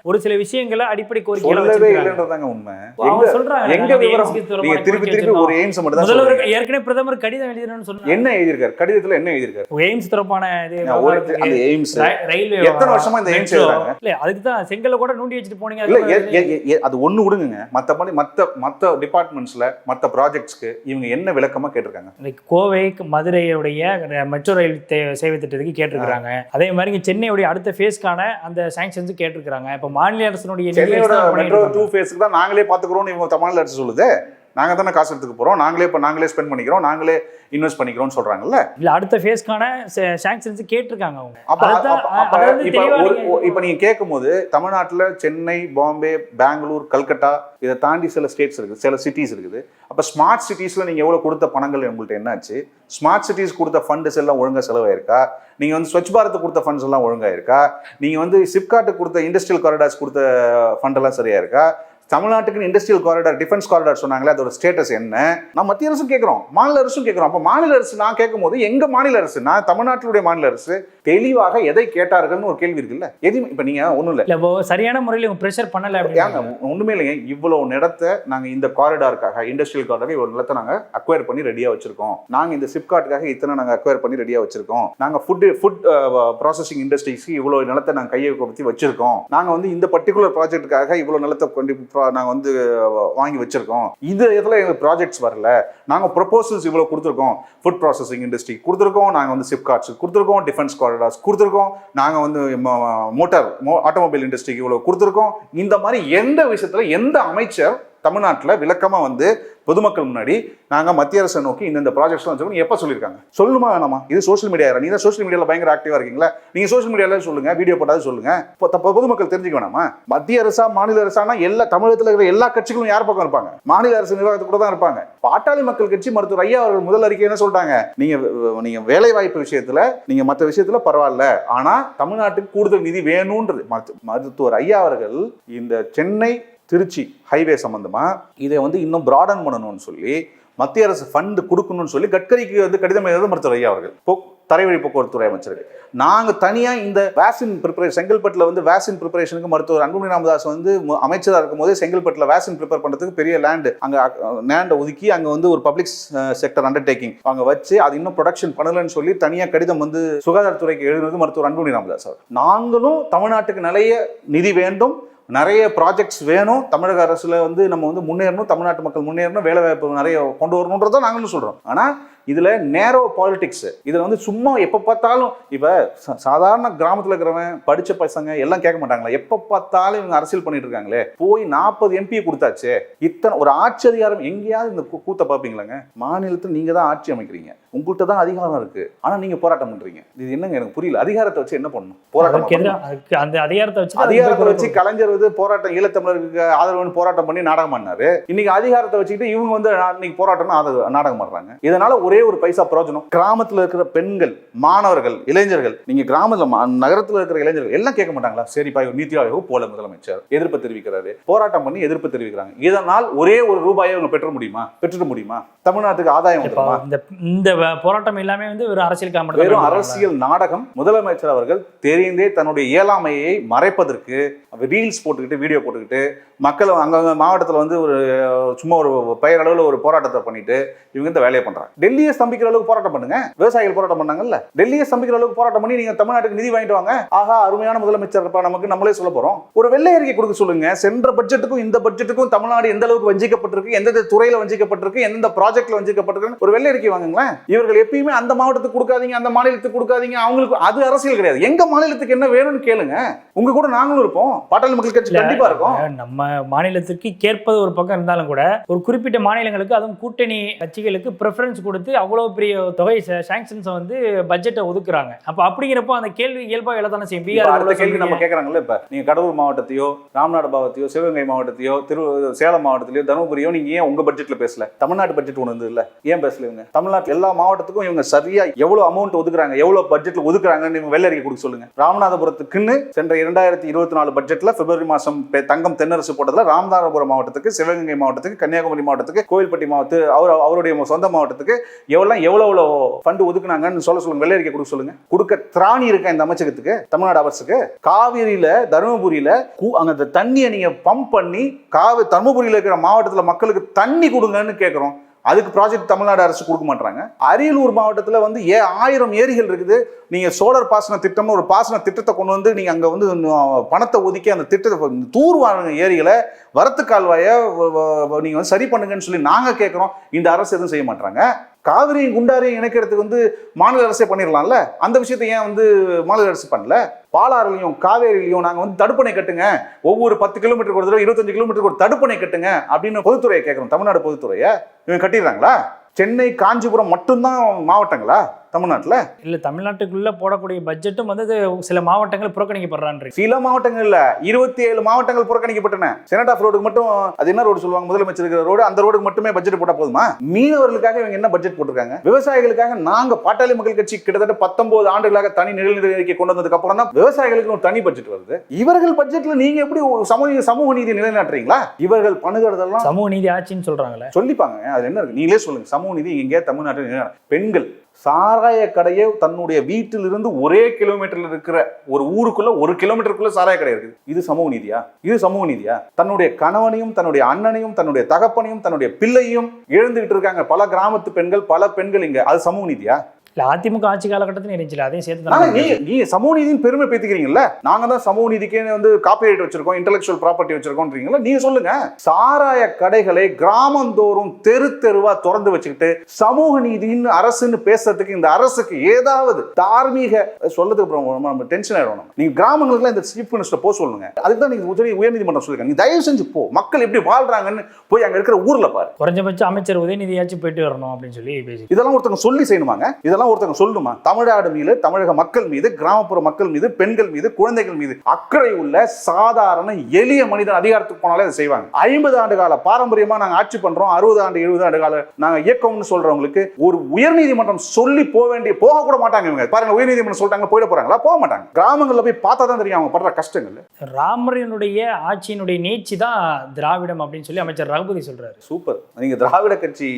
ஒரு சில விஷயங்களை அடிப்படை கோரிக்கைகளை சொல்லவே இல்லைன்றதாங்க உண்மை. அவங்க சொல்றாங்க எங்க விவரம்? நீங்க திருப்பி கோரிக்கை திருப்பி ஒரு. எய்ம்ஸ் மட்டும் தான் முதல்வர். ஏற்கனவே பிரதமர் கடிதம் எழுதினு சொன்னாங்க என்ன எழுதியிருக்காரு? கடிதத்துல என்ன எழுதியிருக்காரு? எய்ம்ஸ் தொடர்பான இது அந்த எய்ம்ஸ் ரயில்வே எத்தனை வருஷமா இந்த எய்ம்ஸ். எழுதுறாங்க? இல்ல அதுக்கு தான் செங்கல்ல கூட நூண்டி வச்சுட்டு போனீங்க. இல்ல அது ஒண்ணு விடுங்க மத்தபடி மத்த மத்த டிபார்ட்மெண்ட்ஸ்ல மத்த ப்ராஜெக்ட்ஸ்க்கு இவங்க என்ன விளக்கமா கேட்டிருக்காங்க? இன்னைக்கு கோவை மதுரையுடைய மெட்ரோ ரயில் சேவை திட்டத்துக்கு கேட்டிருக்காங்க அதே மாதிரி இங்க சென்னையுடைய அடுத்த ஃபேஸ்க்கான அந்த சாங்ஷன்ஸ் கேட்டிருக்காங்க இப்ப மாநில அரசினுடைய மெட்ரோ. டூ ஃபேஸ்க்கு தான் நாங்களே பாத்துக்கிறோம்னு இவங்க தமிழ்நாடு அரசு சொல்லுது. நாங்க தானே காசு எடுத்துக்க போறோம். நாங்களே இப்ப நாங்களே ஸ்பெண்ட் பண்ணிக்கிறோம். நாங்களே இன்வெஸ்ட் பண்ணிக்கிறோம்னு சொல்றாங்கல்ல? இல்ல அடுத்த ஃபேஸ்க்கான சாங்ஷன்ஸ் கேட்டிருக்காங்க அவங்க. அப்ப இப்ப தெளிவா ஒரு நீங்க- ஒரு- இப்ப நீங்க கேட்கும்போது தமிழ்நாட்டுல சென்னை பாம்பே பெங்களூர் கல்கட்டா இதை தாண்டி சில ஸ்டேட்ஸ் இருக்குது சில சிட்டிஸ் இருக்குது. அப்போ ஸ்மார்ட் சிட்டிஸில் நீங்கள் எவ்வளோ கொடுத்த பணங்கள் உங்கள்கிட்ட என்னாச்சு? ஸ்மார்ட் சிட்டிஸ் கொடுத்த ஃபண்ட்ஸ் எல்லாம் ஒழுங்காக செலவாயிருக்கா? நீங்கள் வந்து ஸ்வச் பாரத் கொடுத்த ஃபண்ட்ஸ் எல்லாம் ஒழுங்காக இருக்கா நீங்கள் வந்து சிப்காட்டு கொடுத்த இண்டஸ்ட்ரியல் காரிடார்ஸ் கொடுத்த ஃபண்டெல்லாம் சரியாக இருக்கா தமிழ்நாட்டுக்கு இண்டஸ்ட்ரியல் காரிடார் டிஃபென்ஸ் காரிடார் சொன்னாங்களே அதோட ஸ்டேட்டஸ் என்ன? நான் மத்திய அரசும் கேட்குறோம் மாநில அரசும் கேட்குறோம். அப்போ மாநில அரசு நான் கேட்கும்போது எங்க மாநில அரசு நான் தமிழ்நாட்டினுடைய மாநில அரசு தெளிவாக எதை கேட்டார்கள்னு ஒரு கேள்வி இருக்குல்ல? எதுவும் இப்போ நீங்கள் ஒன்றும் இல்லை. இப்போ சரியான முறையில் ப்ரெஷர் பண்ணல அப்படின்னு ஒண்ணுமே இல்லைங்க. இவ்வளவு நிலத்தை நாங்க இந்த காரிடாருக்காக இண்டஸ்ட்ரியல் காரிடார் இவ்வளவு நிலத்தை நாங்க அக்வயர் பண்ணி ரெடியா வச்சிருக்கோம். நாங்க இந்த சிப்காட்டுக்காக இத்தனை நாங்க அக்வயர் பண்ணி ரெடியா வச்சிருக்கோம். நாங்க ஃபுட் ஃபுட் ப்ராசஸிங் இண்டஸ்ட்ரீஸ்க்கு இவ்வளவு நிலத்தை நாங்க கையை கொடுத்து வச்சிருக்கோம். நாங்க வந்து இந்த பர்டிகுலர் ப்ராஜெக்ட்டுக்காக இவ்வளவு நிலத்தை கொண்டு நாங்கள் வந்து வாங்கி வச்சுருக்கோம். இது இதில் எங்களுக்கு ப்ராஜெக்ட்ஸ் வரல. நாங்கள் ப்ரொப்போசல்ஸ் இவ்வளோ கொடுத்துருக்கோம். ஃபுட் ப்ராசஸிங் இண்டஸ்ட்ரி கொடுத்துருக்கோம். நாங்கள் வந்து சிப்கார்ட்ஸ் கொடுத்துருக்கோம். டிஃபென்ஸ் காரிடார்ஸ் கொடுத்துருக்கோம். நாங்கள் வந்து மோட்டார் ஆட்டோமொபைல் இண்டஸ்ட்ரிக்கு இவ்வளோ கொடுத்துருக்கோம். இந்த மாதிரி எந்த விஷயத்துல எந்த அமைச்சர் தமிழ்நாட்டில் விளக்கமாக வந்து பொதுமக்கள் முன்னாடி நாங்கள் மத்திய அரசை நோக்கி இந்தந்த ப்ராஜெக்ட்ஸ்லாம் வச்சுக்கணும் எப்போ சொல்லியிருக்காங்க? சொல்லுமா வேணாமா? இது சோஷியல் மீடியா நீ தான் சோஷியல் மீடியாவில் பயங்கர ஆக்டிவாக இருக்கீங்களா. நீங்கள் சோஷியல் மீடியாவில் சொல்லுங்கள் வீடியோ போட்டாவது சொல்லுங்கள் இப்போ தப்ப பொதுமக்கள் தெரிஞ்சுக்க வேணாமா? மத்திய அரசா மாநில அரசானா எல்லா தமிழகத்தில் இருக்கிற எல்லா கட்சிகளும் யார் பக்கம் இருப்பாங்க? மாநில அரசு நிர்வாகத்துக்கு கூட தான் இருப்பாங்க. பாட்டாளி மக்கள் கட்சி மருத்துவர் ஐயா அவர்கள் முதல் அறிக்கை என்ன சொல்லிட்டாங்க? நீங்கள் நீங்கள் வேலை வாய்ப்பு விஷயத்தில் நீங்கள் மற்ற விஷயத்தில் பரவாயில்ல. ஆனால் தமிழ்நாட்டுக்கு கூடுதல் நிதி வேணுன்றது. மருத்துவர் ஐயா அவர்கள் இந்த சென்னை திருச்சி ஹைவே சம்மந்தமாக இதை வந்து இன்னும் ப்ராடன் பண்ணணும்னு சொல்லி மத்திய அரசு ஃபண்டு கொடுக்கணும்னு சொல்லி கட்கரிக்கு வந்து கடிதம் எழுத மருத்துவர் ஐயா அவர்கள் போ தரைவழி போக்குவரத்து துறை அமைச்சருக்கு நாங்கள் தனியாக இந்த வேக்சின் ப்ரிப்பரேஷன் செங்கல்பட்டில் வந்து வேக்சின் ப்ரிப்பரேஷனுக்கு மருத்துவர் அன்புமணி ராமதாஸ் வந்து அமைச்சராக இருக்கும் போதே செங்கல்பட்டில் வேக்சின் ப்ரிப்பேர் பண்ணுறதுக்கு பெரிய லேண்டு அங்கே லேண்டை ஒதுக்கி அங்கே வந்து ஒரு பப்ளிக் செக்டர் அண்டர்டேக்கிங் அங்கே வச்சு அது இன்னும் ப்ரொடக்ஷன் பண்ணலன்னு சொல்லி தனியாக கடிதம் வந்து சுகாதாரத்துறைக்கு எழுதுனது மருத்துவர் அன்புமணி ராமதாஸ் அவர். நாங்களும் தமிழ்நாட்டுக்கு நிறைய நிதி வேண்டும் நிறைய ப்ராஜெக்ட்ஸ் வேணும். தமிழக அரசில் வந்து நம்ம வந்து முன்னேறணும் தமிழ்நாட்டு மக்கள் முன்னேறணும் வேலை வாய்ப்பு நிறைய கொண்டு வரணுன்றதை நாங்களும் சொல்கிறோம் ஆனால் இதில் நேரோ பாலிடிக்ஸ் இதில் வந்து சும்மா எப்போ பார்த்தாலும் இப்போ சா- சாதாரண கிராமத்தில் இருக்கிறவன் படித்த பசங்க எல்லாம் கேட்க மாட்டாங்களா. எப்போ பார்த்தாலும் இவங்க அரசியல் பண்ணிட்டு இருக்காங்களே. போய் நாற்பது எம்பி கொடுத்தாச்சே. இத்தனை ஒரு ஆட்சி அதிகாரம் எங்கேயாவது இந்த கூத்த பார்ப்பீங்களாங்க? மாநிலத்தில் நீங்கள் தான் ஆட்சி அமைக்கிறீங்க. உங்கள்கிட்ட தான் அதிகாரம் இருக்கு. ஆனா நீங்க போராட்டம் பண்றீங்க. இது என்னங்க எனக்கு புரியல. அதிகாரத்தை வச்சு என்ன பண்ணணும்? போராட்டம் அந்த அதிகாரத்தை வச்சு அதிகாரத்தை வச்சு கலைஞர் வந்து போராட்டம் ஈழத்தமிழருக்கு ஆதரவுன்னு போராட்டம் பண்ணி நாடகம் பண்ணாரு. இன்னைக்கு அதிகாரத்தை வச்சுக்கிட்டு இவங்க வந்து இன்னைக்கு போராட்டம்னு ஆத- நாடகம் பண்றாங்க. இதனால ஒரே ஒரு பைசா பிரயோஜனம். கிராமத்துல இருக்கிற பெண்கள் மாணவர்கள் இளைஞர்கள் நீங்க கிராமத்துல நகரத்துல இருக்கிற இளைஞர்கள் எல்லாம் கேட்க மாட்டாங்களா? சரிப்பா இவர் நீத்தி ஆயோக் போல முதலமைச்சர். எதிர்ப்பு தெரிவிக்கிறாரு. போராட்டம் பண்ணி எதிர்ப்பு தெரிவிக்கிறாங்க. இதனால் ஒரே ஒரு ரூபாயை இவங்க பெற்ற முடியுமா? பெற்றுட முடியுமா? தமிழ்நாட்டுக்கு ஆதாயம் இந்த போராட்டம் எல்லாமே வந்து வெறும் அரசியலுக்காக மட்டும் வெறும் அரசியல் நாடகம் முதலமைச்சர் அவர்கள் தெரிந்தே தன்னுடைய இயலாமையை மறைப்பதற்கு ரீல்ஸ் போட்டுக்கிட்டு வீடியோ போட்டுக்கிட்டு மக்கள் அங்கங்க மாவட்டத்தில் வந்து ஒரு சும்மா ஒரு பெயரளவில் ஒரு போராட்டத்தை பண்ணிட்டு இவங்க இந்த வேலையை பண்றாங்க. டெல்லியை ஸ்தம்பிக்கிற அளவுக்கு போராட்டம் பண்ணுங்க. விவசாயிகள் போராட்டம் பண்ணாங்கல்ல? டெல்லியை ஸ்தம்பிக்கிற அளவுக்கு போராட்டம் பண்ணி நீங்க தமிழ்நாட்டுக்கு நிதி வாங்கிட்டு வாங்க. ஆஹா அருமையான முதலமைச்சர் இருப்பா நமக்கு நம்மளே சொல்ல போறோம். ஒரு வெள்ளை அறிக்கை கொடுக்க சொல்லுங்க. சென்ற பட்ஜெட்டுக்கும் இந்த பட்ஜெட்டுக்கும் தமிழ்நாடு எந்த அளவுக்கு வஞ்சிக்கப்பட்டிருக்கு எந்தெந்த துறையில வஞ்சிக்கப்பட்டிருக்கு எந்தெந்த ப்ராஜெக்ட்ல வஞ்சிக்கப்பட்டிருக்கு ஒரு வெள்ளை அறிக்கை வாங்குங்களேன். இவர்கள் எப்பயுமே அந்த மாவட்டத்துக்கு கொடுக்காதீங்க அந்த மாநிலத்துக்கு கொடுக்காதீங்க. அவங்களுக்கு அது அரசியல் கிடையாது. எங்க மாநிலத்துக்கு என்ன வேணும்னு கேளுங்க. உங்க கூட நாங்களும் இருப்போம். பாட்டாளி மக்கள் கட்சி கண்டிப்பா இருக்கும். நம்ம மாநிலத்திற்கு கேட்பது ஒரு பக்கம் இருந்தாலும் கூட ஒரு குறிப்பிட்ட மாநிலங்களுக்கு அதுவும் கூட்டணி கட்சிகளுக்கு ப்ரிஃபரன்ஸ் கொடுத்து அவ்வளோ பெரிய தொகை சாங்ஷன்ஸை வந்து பட்ஜெட்டை ஒதுக்குறாங்க. அப்போ அப்படிங்கிறப்போ அந்த கேள்வி இயல்பாக எழத்தானே செய்யும்? பீகார் கேள்வி நம்ம கேட்கறாங்கல்ல இப்ப. நீங்க கடலூர் மாவட்டத்தையோ ராமநாடு மாவட்டத்தையோ சிவகங்கை மாவட்டத்தையோ திரு சேலம் மாவட்டத்திலயோ தருமபுரியோ நீங்க ஏன் உங்க பட்ஜெட்ல பேசல? தமிழ்நாட்டு பட்ஜெட் ஒன்று இருந்தது இல்ல. ஏன் பேசல இவங்க? தமிழ்நாட்டு எல்லா மாவட்டத்துக்கும் இவங்க சரியா எவ்வளவு அமௌண்ட் ஒதுக்குறாங்க எவ்வளவு பட்ஜெட்ல ஒதுக்குறாங்கன்னு இவங்க வெள்ளை அறிக்கை கொடுக்க சொல்லுங்க. ராமநாதபுரத்துக்குன்னு சென்ற இரண்டாயிரத்தி இருபத்தி நாலு பட்ஜெட்ல பிப்ரவரி மாசம் பெ- தங்கம் தென்னரசு கூட்டத்தில் ராமநாதபுரம் மாவட்டத்துக்கு சிவகங்கை மாவட்டத்துக்கு கன்னியாகுமரி மாவட்டத்துக்கு கோவில்பட்டி மாவட்டத்து அவர் அவருடைய சொந்த மாவட்டத்துக்கு எவ்வளோ எவ்வளோ எவ்வளோ ஃபண்டு ஒதுக்குனாங்கன்னு சொல்ல சொல்லுங்க. வெள்ளை அறிக்கை கொடுக்க சொல்லுங்க. கொடுக்க திராணி இருக்கா இந்த அமைச்சகத்துக்கு தமிழ்நாடு அரசுக்கு? காவிரியில் தருமபுரியில் அங்கே அந்த தண்ணியை நீங்கள் பம்ப் பண்ணி காவி தருமபுரியில் இருக்கிற மாவட்டத்தில் மக்களுக்கு தண்ணி கொடுங்கன்னு கேட்குறோம் அதுக்கு ப்ராஜெக்ட் தமிழ்நாடு அரசு கொடுக்க மாட்டாங்க அரியலூர் மாவட்டத்தில் வந்து ஏ ஆயிரம் ஏரிகள் இருக்குது. நீங்கள் சோழர் பாசன திட்டம்னு ஒரு பாசன திட்டத்தை கொண்டு வந்து நீங்கள் அங்கே வந்து பணத்தை ஒதுக்கி அந்த திட்டத்தை தூர்வாருங்க ஏரிகளை வரத்து கால்வாயை நீங்கள் வந்து சரி பண்ணுங்கன்னு சொல்லி நாங்கள் கேட்குறோம். இந்த அரசு எதுவும் செய்ய மாட்டாங்க காவிரியும் குண்டாரையும் இணைக்கிறதுக்கு வந்து மாநில அரசே பண்ணிடலாம்ல? அந்த விஷயத்தை ஏன் வந்து மாநில அரசு பண்ணல? பாலாறுலையும் காவேரியிலையும் நாங்கள் வந்து தடுப்பணை கட்டுங்க. ஒவ்வொரு பத்து கிலோமீட்டருக்கு ஒரு தடவை இருபத்தஞ்சு கிலோமீட்டருக்கு ஒரு தடுப்பணை கட்டுங்க அப்படின்னு பொதுத்துறையை கேட்குறோம். தமிழ்நாடு பொதுத்துறையை. இவங்க கட்டிடுறாங்களா? சென்னை காஞ்சிபுரம் மட்டும்தான் மாவட்டங்களா? தமிழ்நாட்டுல? இல்ல தமிழ்நாட்டுக்குள்ள போடக்கூடிய பட்ஜெட்டும் வந்து சில மாவட்டங்கள் புறக்கணிக்கப்படுறான்றீங்க சில மாவட்டங்கள்ல இருபத்தி ஏழு மாவட்டங்கள் புறக்கணிக்கப்பட்டன. செனட் ஆஃப் ரோடுக்கு மட்டும் அது என்ன ரோடு சொல்லுவாங்க? முதலமைச்சர் இருக்கிற ரோடு அந்த ரோடுக்கு மட்டுமே பட்ஜெட் போட்டா போதுமா? மீனவர்களுக்காக இவங்க என்ன பட்ஜெட் போட்டிருக்காங்க? விவசாயிகளுக்காக நாங்க பாட்டாளி மக்கள் கட்சி கிட்டத்தட்ட பத்தொன்பது ஆண்டுகளாக தனி நிழல் அறிக்கை கொண்டு வந்ததுக்கு அப்புறம் தான் விவசாயிகளுக்கு ஒரு தனி பட்ஜெட் வருது. இவர்கள் பட்ஜெட்ல நீங்க எப்படி சமூக சமூக நீதி நிலைநாட்டுறீங்களா? இவர்கள் பண்ணுகிறதெல்லாம் சமூக நீதி ஆட்சின்னு சொல்றாங்களே. சொல்லிப்பாங்க. அது என்ன இருக்கு? நீங்களே சொல்லுங்க. சமூக நீதி எங்கேயா தமிழ்நாட்டில் பெண்கள் சாராய கடையை தன்னுடைய வீட்டிலிருந்து ஒரே கிலோமீட்டர்ல இருக்கிற ஒரு ஊருக்குள்ள ஒரு கிலோமீட்டருக்குள்ள சாராய கடை இருக்குது. இது சமூக நீதியா? இது சமூக நீதியா? தன்னுடைய கணவனையும் தன்னுடைய அண்ணனையும் தன்னுடைய தகப்பனையும் தன்னுடைய பிள்ளையும் இழந்துகிட்டு இருக்காங்க. பல கிராமத்து பெண்கள் பல பெண்கள் இங்க. அது சமூக நீதியா? இல்ல அதிமுக ஆட்சி காலகட்டத்தில் இருந்துச்சுல அதையும் சேர்த்து நீ நீ சமூக நீதியின் பெருமை பேத்திக்கிறீங்கல்ல நாங்க தான் சமூக நீதிக்கே வந்து காப்பிரைட் வச்சிருக்கோம் இன்டெலெக்சுவல் ப்ராப்பர்ட்டி வச்சிருக்கோம்ன்றீங்களா நீங்க சொல்லுங்க. சாராய கடைகளை கிராமந்தோறும் தெரு தெருவா திறந்து வச்சுக்கிட்டு சமூக நீதின்னு அரசுன்னு பேசுறதுக்கு இந்த அரசுக்கு ஏதாவது தார்மீக சொல்லதுக்கு அப்புறம் நம்ம- டென்ஷன் ஆயிடும். நீங்க கிராமங்களுக்குலாம் இந்த சீஃப் மினிஸ்டர் போக சொல்லுங்க. அதுக்கு தான் நீங்க உச்ச உயர்நீதிமன்றம் சொல்லிருக்காங்க நீ தயவு செஞ்சு போ. மக்கள் எப்படி வாழ்றாங்கன்னு போய் அங்க இருக்கிற ஊர்ல பாரு. குறைஞ்சபட்சம் அமைச்சர் உதயநிதியாச்சும் போயிட்டு வரணும் அப்படின்னு சொல்லி பேசி இதெல்லாம் ஒருத்தவங்க சொல்லி செய்யணுமாங்க? இதெல்லாம் ஒருத்தவங்க சொல்லணுமா? தமிழ்நாடு மீது தமிழக மக்கள் மீது கிராமப்புற மக்கள் மீது பெண்கள் மீது குழந்தைகள் மீது அக்கறை உள்ள சாதாரண எளிய மனிதன் அதிகாரத்துக்கு போனாலே அதை செய்வாங்க. ஐம்பது ஆண்டு கால பாரம்பரியமா நாங்க ஆட்சி பண்றோம். அறுபது ஆண்டு எழுபது ஆண்டு கால நாங்க இயக்கம்னு சொல்றவங்களுக்கு ஒரு உயர்நீதிமன்றம் சொல்லி போக வேண்டிய போக கூட மாட்டாங்க இவங்க. பாருங்க உயர்நீதிமன்றம் சொல்லிட்டாங்க போயிட போறாங்களா? போக மாட்டாங்க. கிராமங்கள்ல போய் பார்த்தா தான் தெரியும் அவங்க படுற கஷ்டங்கள் ராமரினுடைய ஆட்சியினுடைய நீட்சி தான் திராவிடம் அப்படின்னு சொல்லி அமைச்சர் ரகுபதி சொல்றாரு. சூப்பர். நீங்க திராவிட கட்சி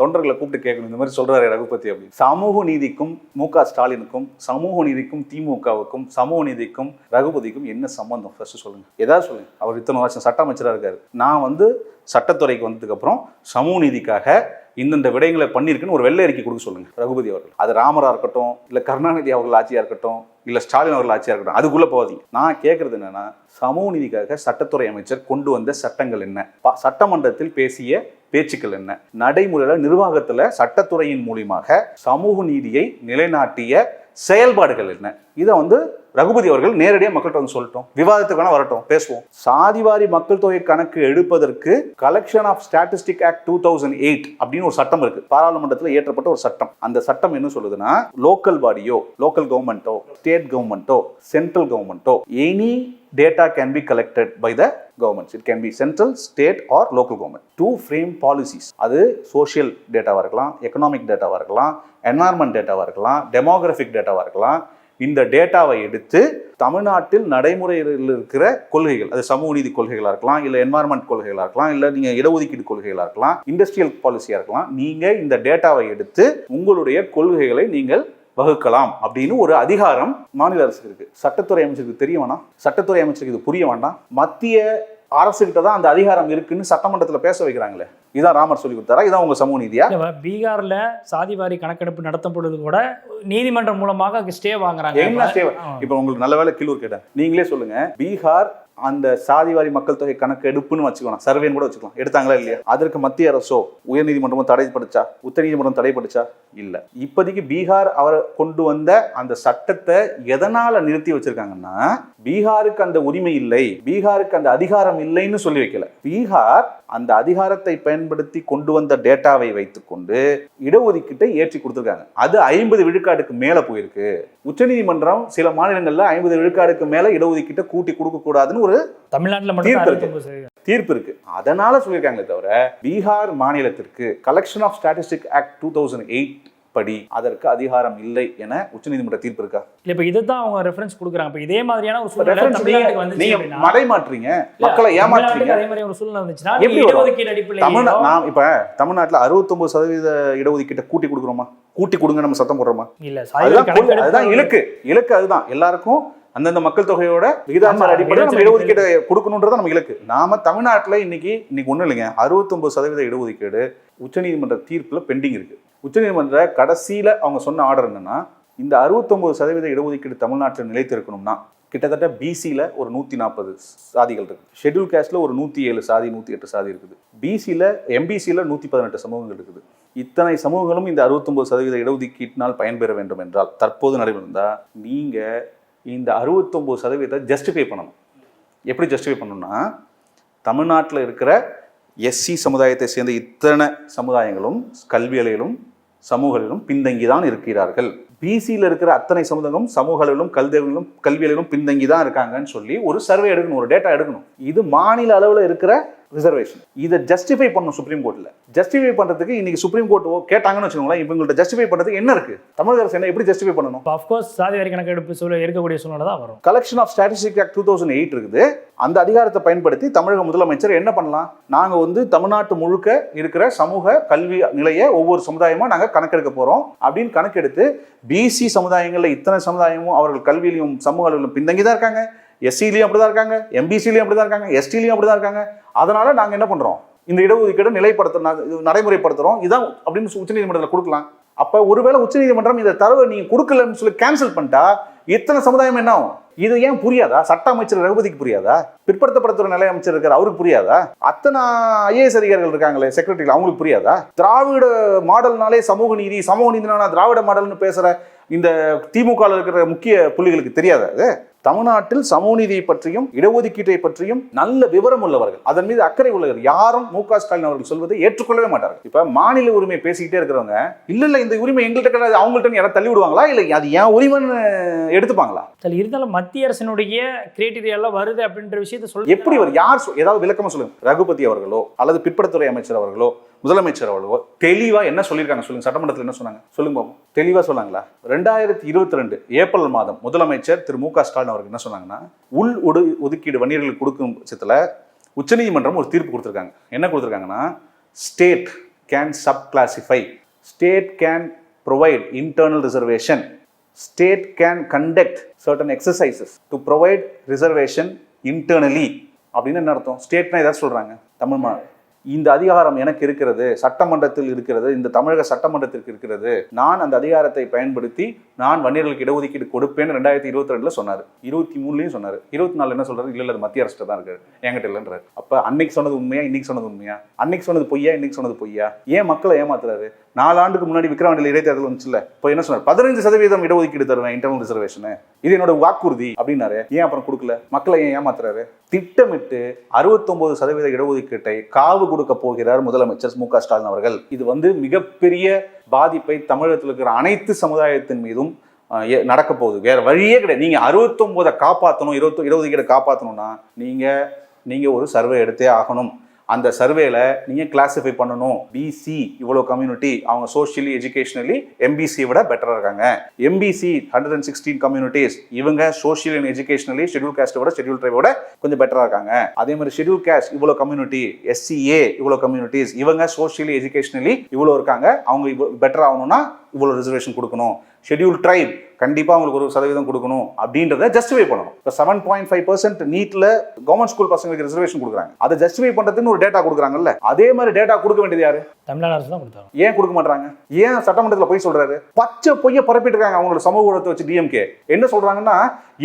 தொண்டர்களை கூப்பிட்டு கேட்கணும். இந்த மாதிரி சொல்றாரு ரகுபதி அப்படி சமூக நீதிக்கும் மு க ஸ்டாலினுக்கும் சமூக நீதிக்கும் திமுகவுக்கும் சமூக நீதிக்கும் ரகுபதிக்கும் என்ன சம்பந்தம்? ஃபர்ஸ்ட் சொல்லுங்க. ஏதாவது சொல்லுங்க? அவர் இத்தனை வருஷம் சட்ட அமைச்சராக இருக்காரு. நான் வந்து சட்டத்துறைக்கு வந்ததுக்கு அப்புறம் சமூக நீதிக்காக இந்தந்த விடயங்களை பண்ணியிருக்குன்னு ஒரு வெள்ளை அறிக்கை கொடுக்க சொல்லுங்க. ரகுபதி அவர்கள். அது ராமரா இருக்கட்டும் இல்ல கருணாநிதி அவர்கள் ஆட்சியா இருக்கட்டும் இல்லை ஸ்டாலின் அவர்கள் ஆட்சியாக இருக்கட்டும் அதுக்குள்ளே போகாதீங்க. நான் கேட்குறது என்னென்னா சமூக நீதிக்காக சட்டத்துறை அமைச்சர் கொண்டு வந்த சட்டங்கள் என்ன? ப- சட்டமன்றத்தில் பேசிய பேச்சுக்கள் என்ன? நடைமுறையில் நிர்வாகத்தில் சட்டத்துறையின் மூலியமாக சமூக நீதியை நிலைநாட்டிய செயல்பாடுகள் என்ன? இதை வந்து ரகுபதி அவர்கள் நேரடியாக மக்கள்கிட்ட வந்து சொல்லட்டும். விவாதத்துக்கான வரட்டும். பேசுவோம். சாதிவாரி மக்கள் தொகை கணக்கு எடுப்பதற்கு collection of statistic act two thousand eight அப்படின்னு ஒரு சட்டம் இருக்கு. பாராளுமன்றத்தில் ஏற்றப்பட்ட ஒரு சட்டம். அந்த சட்டம் என்ன சொல்லுதுன்னா லோக்கல் பாடியோ லோக்கல் கவர்மெண்ட்டோ ஸ்டேட் கவர்மெண்ட்டோ central கவர்மெண்ட்டோ any data can be collected by the governments it can be central state or local government to frame policies அது சோஷியல் டேட்டாவாக இருக்கலாம் எக்கனாமிக் டேட்டாவாக இருக்கலாம் என்வாயர்மெண்ட் டேட்டாவாக இருக்கலாம் டெமோகிராஃபிக் டேட்டாவாக இருக்கலாம். இந்த டேட்டாவை எடுத்து தமிழ்நாட்டில் நடைமுறையில் இருக்கிற கொள்கைகள் அது சமூக நீதி கொள்கைகளாக இருக்கலாம் இல்லை என்வாயர்மெண்ட் கொள்கைகளாக இருக்கலாம் இல்லை நீங்கள் இடஒதுக்கீடு கொள்கைகளாக இருக்கலாம் இண்டஸ்ட்ரியல் பாலிசியாக இருக்கலாம். நீங்கள் இந்த டேட்டாவை எடுத்து உங்களுடைய கொள்கைகளை நீங்கள் வகுக்கலாம் அப்படின்னு ஒரு அதிகாரம் மாநில அரசுக்கு இருக்கு. சட்டத்துறை அமைச்சருக்கு தெரிய வேணாம். சட்டத்துறை அமைச்சருக்கு இது புரிய வேண்டாம். மத்திய அரசுகிட்ட தான் அந்த அதிகாரம் இருக்குன்னு சட்டமன்றத்துல பேச வைக்கிறாங்களே. இதான் ராமர் சொல்லி கொடுத்தாரா? இதான் உங்க சமூக நீதியா? பீகார்ல சாதிவாரி கணக்கெடுப்பு நடத்தும் பொழுது கூட நீதிமன்றம் மூலமாக ஸ்டே வாங்குறாங்க. என்ன ஆ. இப்ப உங்களுக்கு நல்ல வேலை கீழூர் கேட்டேன். நீங்களே சொல்லுங்க. பீகார் அந்த சாதிவாரி மக்கள் தொகை கணக்கு எடுப்புன்னு வச்சுக்கலாம் சர்வேன்னு கூட வச்சுக்கலாம். எடுத்தாங்களா இல்லையா? அதற்கு மத்திய அரசோ உயர்நீதிமன்றமும் தடைப்படுச்சா உச்சநீதிமன்றம் தடைப்படுச்சா இல்லை. இப்போதைக்கு பீகார் அவர் கொண்டு வந்த அந்த சட்டத்தை எதனால நிறுத்தி வச்சிருக்காங்கன்னா பீகாருக்கு அந்த உரிமை இல்லை பீகாருக்கு அந்த அதிகாரம் இல்லைன்னு சொல்லி வைக்கல. பீகார் அந்த அதிகாரத்தை பயன்படுத்தி கொண்டு வந்த டேட்டாவை வைத்துக்கொண்டு இடஒதுக்கீட்டை ஏற்றி கொடுத்துருக்காங்க. அது ஐம்பது விழுக்காடுக்கு மேல போயிருக்கு. உச்சநீதிமன்றம் சில மாநிலங்கள்ல ஐம்பது விழுக்காடுக்கு மேல இடஒதுக்கீட்டை கூட்டி கொடுக்க கூடாதுன்னு ஒரு தமிழ்நாட்டுல தீர்ப்பு இருக்கு. தீர்ப்பு அதனால சொல்லியிருக்காங்களே தவிர பீகார் மாநிலத்திற்கு collection of statistic act two thousand eight படி அதற்கு அதிகாரம் இல்லை என உச்சநீதிமன்ற தீர்ப்பு இருக்கா? இல்ல இப்ப இதுதான் அவங்க ரெஃபரன்ஸ் கொடுக்குறாங்க. இப்ப இதே மாதிரியான ஒரு சூழ்நிலை நீங்க- மடை மக்களை தமிழ்நாட்டுக்கு அதே மாதிரி ஒரு சூழ்நிலை வந்துச்சுன்னா? இடஒதுக்கீடு அடிப்படையில்? தமிழ்நா நான் இப்ப தமிழ்நாட்டுல 69% சதவீத இடஒதுக்கீட்டை கூட்டி கொடுக்குறோமா? கூட்டி கொடுங்க நம்ம சத்தம் போடுறோமா? இல்ல அதுதான் இலக்கு. இலக்கு அதுதான். எல்லாருக்கும் அந்தந்த மக்கள் தொகையோட விகிதாச்சார அடிப்படையில் நம்ம இடஒதுக்கீடு. கொடுக்கணுன்றது நம்ம இலக்கு. நாம தமிழ்நாட்டுல இன்னைக்கு இன்னைக்கு ஒண்ணும் இல்லைங்க. 69% சதவீத இடஒதுக்கீடு உச்சநீதிமன்ற தீர்ப்புல பெண்டிங் இருக்கு. உச்சநீதிமன்ற கடைசியில அவங்க சொன்ன ஆர்டர் என்னன்னா இந்த 69% சதவீத இடஒதுக்கீடு தமிழ்நாட்டில் நிலைத்திருக்கணும்னா கிட்டத்தட்ட பிசியில் ஒரு நூற்றி நாற்பது சாதிகள் இருக்கு. ஷெட்யூல் காஸ்ட்ல ஒரு நூற்றி ஏழு சாதி நூற்றி எட்டு சாதி இருக்குது பிசியில் எம்பிசியில் நூற்றி பதினெட்டு சமூகங்கள் இருக்குது. இத்தனை சமூகங்களும் இந்த 69% சதவீத இடஒதுக்கீட்டினால் பயன்பெற வேண்டும் என்றால் தற்போது நடைபெறுந்தா நீங்கள் இந்த 69% சதவீதத்தை ஜஸ்டிஃபை பண்ணணும். எப்படி ஜஸ்டிஃபை பண்ணணும்னா தமிழ்நாட்டில் இருக்கிற எஸ்சி சமுதாயத்தை சேர்ந்த இத்தனை சமுதாயங்களும் கல்வியலையிலும் சமூகங்களிலும் பின்தங்கி தான் இருக்கிறார்கள் பிசியில் இருக்கிற அத்தனை சமூகங்களும் சமூகங்களிலும் கல்வியிலும் கல்வியிலும் பின்தங்கி தான் இருக்காங்கன்னு சொல்லி ஒரு சர்வே எடுக்கணும் ஒரு டேட்டா எடுக்கணும். இது மாநில அளவில் இருக்கிற ரிசர்வேஷன் இதை ஜஸ்டிஃபை பண்ணணும் சுப்ரீம் கோர்ட்டில் ஜஸ்டிஃபை பண்ணுறதுக்கு இன்னைக்கு சுப்ரீம் கோர்ட் கேட்டாங்கன்னு வச்சுக்கோங்களேன் இவங்கள்ட்ட ஜஸ்டிஃபை பண்ணுறதுக்கு என்ன இருக்கு? தமிழக அரசு என்ன எப்படி ஜஸ்டிஃபை பண்ணணும்? அஃப்கோர்ஸ் சாதி வாரி கணக்கெடுப்பு சூழல் இருக்கக்கூடிய சூழ்நிலை தான் வரும். Collection of statistic act two thousand eight இருக்குது. அந்த அதிகாரத்தை பயன்படுத்தி தமிழக முதலமைச்சர் என்ன பண்ணலாம்? நாங்கள் வந்து தமிழ்நாட்டு முழுக்க இருக்கிற சமூக கல்வி நிலையை ஒவ்வொரு சமுதாயமாக நாங்கள் கணக்கெடுக்க போகிறோம் அப்படின்னு கணக்கெடுத்து பிசி சமுதாயங்களில் இத்தனை சமுதாயமும் அவர்கள் கல்வியிலையும் சமூக அளவிலும் பின்தங்கி தான் இருக்காங்க. எஸ்சிலையும் அப்படி தான் இருக்காங்க எம்பிசிலையும் அப்படி தான் இருக்காங்க எஸ்டிலையும் அப்படி தான் இருக்காங்க. அதனால் நாங்கள் என்ன பண்ணுறோம் இந்த இடஒதுக்கீடு நிலைப்படுத்த நடைமுறைப்படுத்துகிறோம் இதான் அப்படின்னு உச்சநீதிமன்றத்தில் கொடுக்கலாம். அப்போ ஒருவேளை உச்சநீதிமன்றம் இந்த தரவை நீங்கள் கொடுக்கலன்னு சொல்லி கேன்சல் பண்ணிட்டா இத்தனை சமுதாயம் என்ன ஆகும்? இது ஏன் புரியாதா? சட்ட அமைச்சர் ரகுபதிக்கு புரியாதா? பிற்படுத்தப்படுத்துகிற நிலை அமைச்சர் இருக்கார் அவருக்கு புரியாதா? அத்தனை ஐஏஎஸ் அதிகாரிகள் இருக்காங்களே செக்ரட்டரிகள் அவங்களுக்கு புரியாதா? திராவிட மாடல்னாலே சமூக நீதி சமூக நீதினா திராவிட மாடல்னு பேசுகிற இந்த திமுக இருக்கிற முக்கிய புள்ளிகளுக்கு தெரியாதா அது தமிழ்நாட்டில் சமூக நீதியை பற்றியும் இடஒதுக்கீட்டை பற்றியும் நல்ல விவரம் உள்ளவர்கள் அதன் மீது அக்கறை உள்ளவர்கள் யாரும் மு க ஸ்டாலின் அவர்கள் சொல்வதை ஏற்றுக்கொள்ளவே மாட்டார்கள். இப்ப மாநில உரிமை பேசிக்கிட்டே இருக்கிறவங்க இல்ல இல்ல இந்த உரிமை எங்கள்கிட்ட கிடையாது அவங்கள்ட்ட யாராவது தள்ளி விடுவாங்களா? இல்ல அது ஏன் உரிமைன்னு எடுத்துப்பாங்களா? சரி இருந்தாலும் மத்திய அரசினுடைய கிரியேட்டிவிட்டியெல்லாம் வருது அப்படின்ற விஷயத்த சொல்லி எப்படி ஒரு யார் ஏதாவது விளக்கமா சொல்லுங்க. ரகுபதி அவர்களோ அல்லது பிற்படுத்துறை அமைச்சர் அவர்களோ முதலமைச்சர் அவர்களோ தெளிவாக என்ன சொல்லியிருக்காங்க சொல்லுங்க சட்டமன்றத்தில் என்ன சொன்னாங்க? சொல்லுங்க பாப்போம். தெளிவா சொன்னாங்களா? ரெண்டாயிரத்தி இருபத்தி ரெண்டு ஏப்ரல் மாதம் முதலமைச்சர் திரு மு க ஸ்டாலின் அவர்கள் என்ன சொன்னாங்கன்னா உள் ஒடு ஒதுக்கீடு வன்னியர்களுக்கு கொடுக்கும் பட்சத்தில் உச்சநீதிமன்றம் ஒரு தீர்ப்பு கொடுத்துருக்காங்க. என்ன கொடுத்துருக்காங்கன்னா state can sub classify state can provide internal reservation state can conduct certain exercises to provide reservation internally அப்படின்னு என்ன அர்த்தம்? ஸ்டேட்னா ஏதாவது சொல்கிறாங்க தமிழ் மா இந்த அதிகாரம் எனக்கு இருக்கிறது சட்டமன்றத்தில் இருக்கிறது இந்த தமிழக சட்டமன்றத்திற்கு இருக்கிறது நான் அந்த அதிகாரத்தை பயன்படுத்தி நான் வன்னியர்களுக்கு இடஒதுக்கீடு கொடுப்பேன்னு ரெண்டாயிரத்தி இருபத்தி ரெண்டுல சொன்னார். இருபத்தி மூணுலையும் சொன்னார். இருபத்தி நாலு என்ன சொல்றாரு? இல்லை இல்லை மத்திய அரசு தான் இருக்கு என்கிட்ட இல்லைன்றாரு. அப்போ அன்னைக்கு சொன்னது உண்மையா? இன்னைக்கு சொன்னது உண்மையா? அன்னைக்கு சொன்னது பொய்யா? இன்னைக்கு சொன்னது பொய்யா? ஏன் மக்களை ஏமாத்துறாரு? நாலு ஆண்டுக்கு முன்னாடி விக்ரவாண்டியில் இடைத்தேர்தல் வந்துச்சுல்ல. இப்போ என்ன சொன்னார்? பதினஞ்சு சதவீதம் இடஒதுக்கீடு தருவேன் இன்டர்னல் ரிசர்வேஷன் இது என்னோட வாக்குறுதி அப்படின்னாரு. ஏன் அப்புறம் கொடுக்கல? மக்களை ஏன் ஏமாத்துறாரு? திட்டமிட்டு அறுபத்தொன்பது சதவீத இடஒதுக்கீட்டை காவு கொடுக்க போகிறார் முதலமைச்சர் மு க ஸ்டாலின் அவர்கள். இது வந்து மிகப்பெரிய பாதிப்பை தமிழகத்தில் இருக்கிற அனைத்து சமுதாயத்தின் மீதும் நடக்க போகுது. வேற வழியே கிடையாது. நீங்க அறுபத்தொன்பதை காப்பாற்றணும் இருபத்தி இடஒதுக்கீடை காப்பாற்றணும்னா நீங்க நீங்க ஒரு சர்வே எடுத்தே ஆகணும். அந்த சர்வேல நீங்க கிளாசிஃபை பண்ணணும். பிசி இவ்வளோ கம்யூனிட்டி அவங்க சோஷியலி எஜுகேஷனலி எம்பிசியை விட பெட்டராக இருக்காங்க. MBC hundred and sixteen communities இவங்க சோஷியல் அண்ட் எஜுகேஷனலி ஷெட்யூல் காஸ்ட்டை விட ஷெட்யூல் ட்ரைவோட கொஞ்சம் பெட்டராக இருக்காங்க. அதே மாதிரி ஷெட்யூல் காஸ்ட் இவ்வளோ கம்யூனிட்டி எஸ்சிஏ இவ்வளோ கம்யூனிட்டிஸ் இவங்க சோஷியலி எஜுகேஷனலி இவ்வளோ இருக்காங்க. அவங்க பெட்டர் ஆகணும்னா இவ்வளோ ரிசர்வேஷன் கொடுக்கணும். ஷெட்யூல் ட்ரைப் கண்டிப்பாக அவங்களுக்கு ஒரு சதவீதம் கொடுக்கணும் அப்படின்றத ஜஸ்டிஃபை பண்ணணும். இப்போ செவன் பாயிண்ட் ஃபைவ் பர்சன்ட் நீட்டில் கவர்மெண்ட் ஸ்கூல் பசங்களுக்கு ரிசர்வேஷன் கொடுக்குறாங்க. அதை ஜஸ்டிஃபை பண்ணுறதுன்னு ஒரு டேட்டா கொடுக்குறாங்கல்ல. அதே மாதிரி டேட்டா கொடுக்க வேண்டியது யாரு? தமிழ்நாடு அரசு தான் கொடுத்தாங்க. ஏன் கொடுக்க மாட்டாங்க ஏன் சட்டமன்றத்தில் போய் சொல்றாரு? பச்சை பொய்ய பரப்பிட்டு இருக்காங்க அவங்களோட சமூக ஊடகத்தை வச்சு டிஎம்கே என்ன சொல்றாங்கன்னா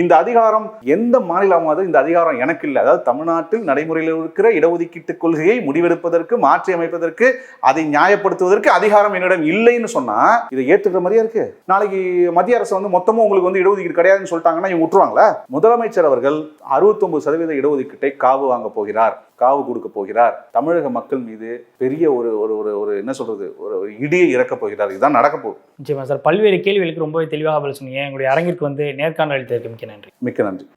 இந்த அதிகாரம் எந்த மாநிலமாவது இந்த அதிகாரம் எனக்கு இல்லை. அதாவது தமிழ்நாட்டில் நடைமுறையில் இருக்கிற இடஒதுக்கீட்டு கொள்கையை முடிவெடுப்பதற்கு மாற்றி அமைப்பதற்கு அதை நியாயப்படுத்துவதற்கு அதிகாரம் என்னிடம் இல்லைன்னு சொன்னா இதை ஏத்துக்கிற மாதிரியா இருக்கு? நாளைக்கு மத்திய அரசு வந்து மொத்தமும் உங்களுக்கு வந்து இடஒதுக்கீடு கிடையாதுன்னு சொல்லிட்டாங்கன்னா இவங்க விட்டுருவாங்களா? முதலமைச்சர் அவர்கள் 69% சதவீத இடஒதுக்கீட்டை காவு வாங்க போகிறார் காவு கொடுக்க போகிறார். தமிழக மக்கள் மீது பெரிய ஒரு ஒரு ஒரு ஒரு என்ன சொல்றது ஒரு இடியை இறக்கப் போகிறார். இதுதான் நடக்க போகுது. நிச்சயமா சார். பல்வேறு கேள்விகளுக்கு ரொம்பவே தெளிவாக பதில் சொன்னீங்க. எங்களுடைய அரங்கிற்கு வந்து நேர்காணல் அளித்ததற்கு மிக்க நன்றி. மிக்க நன்றி.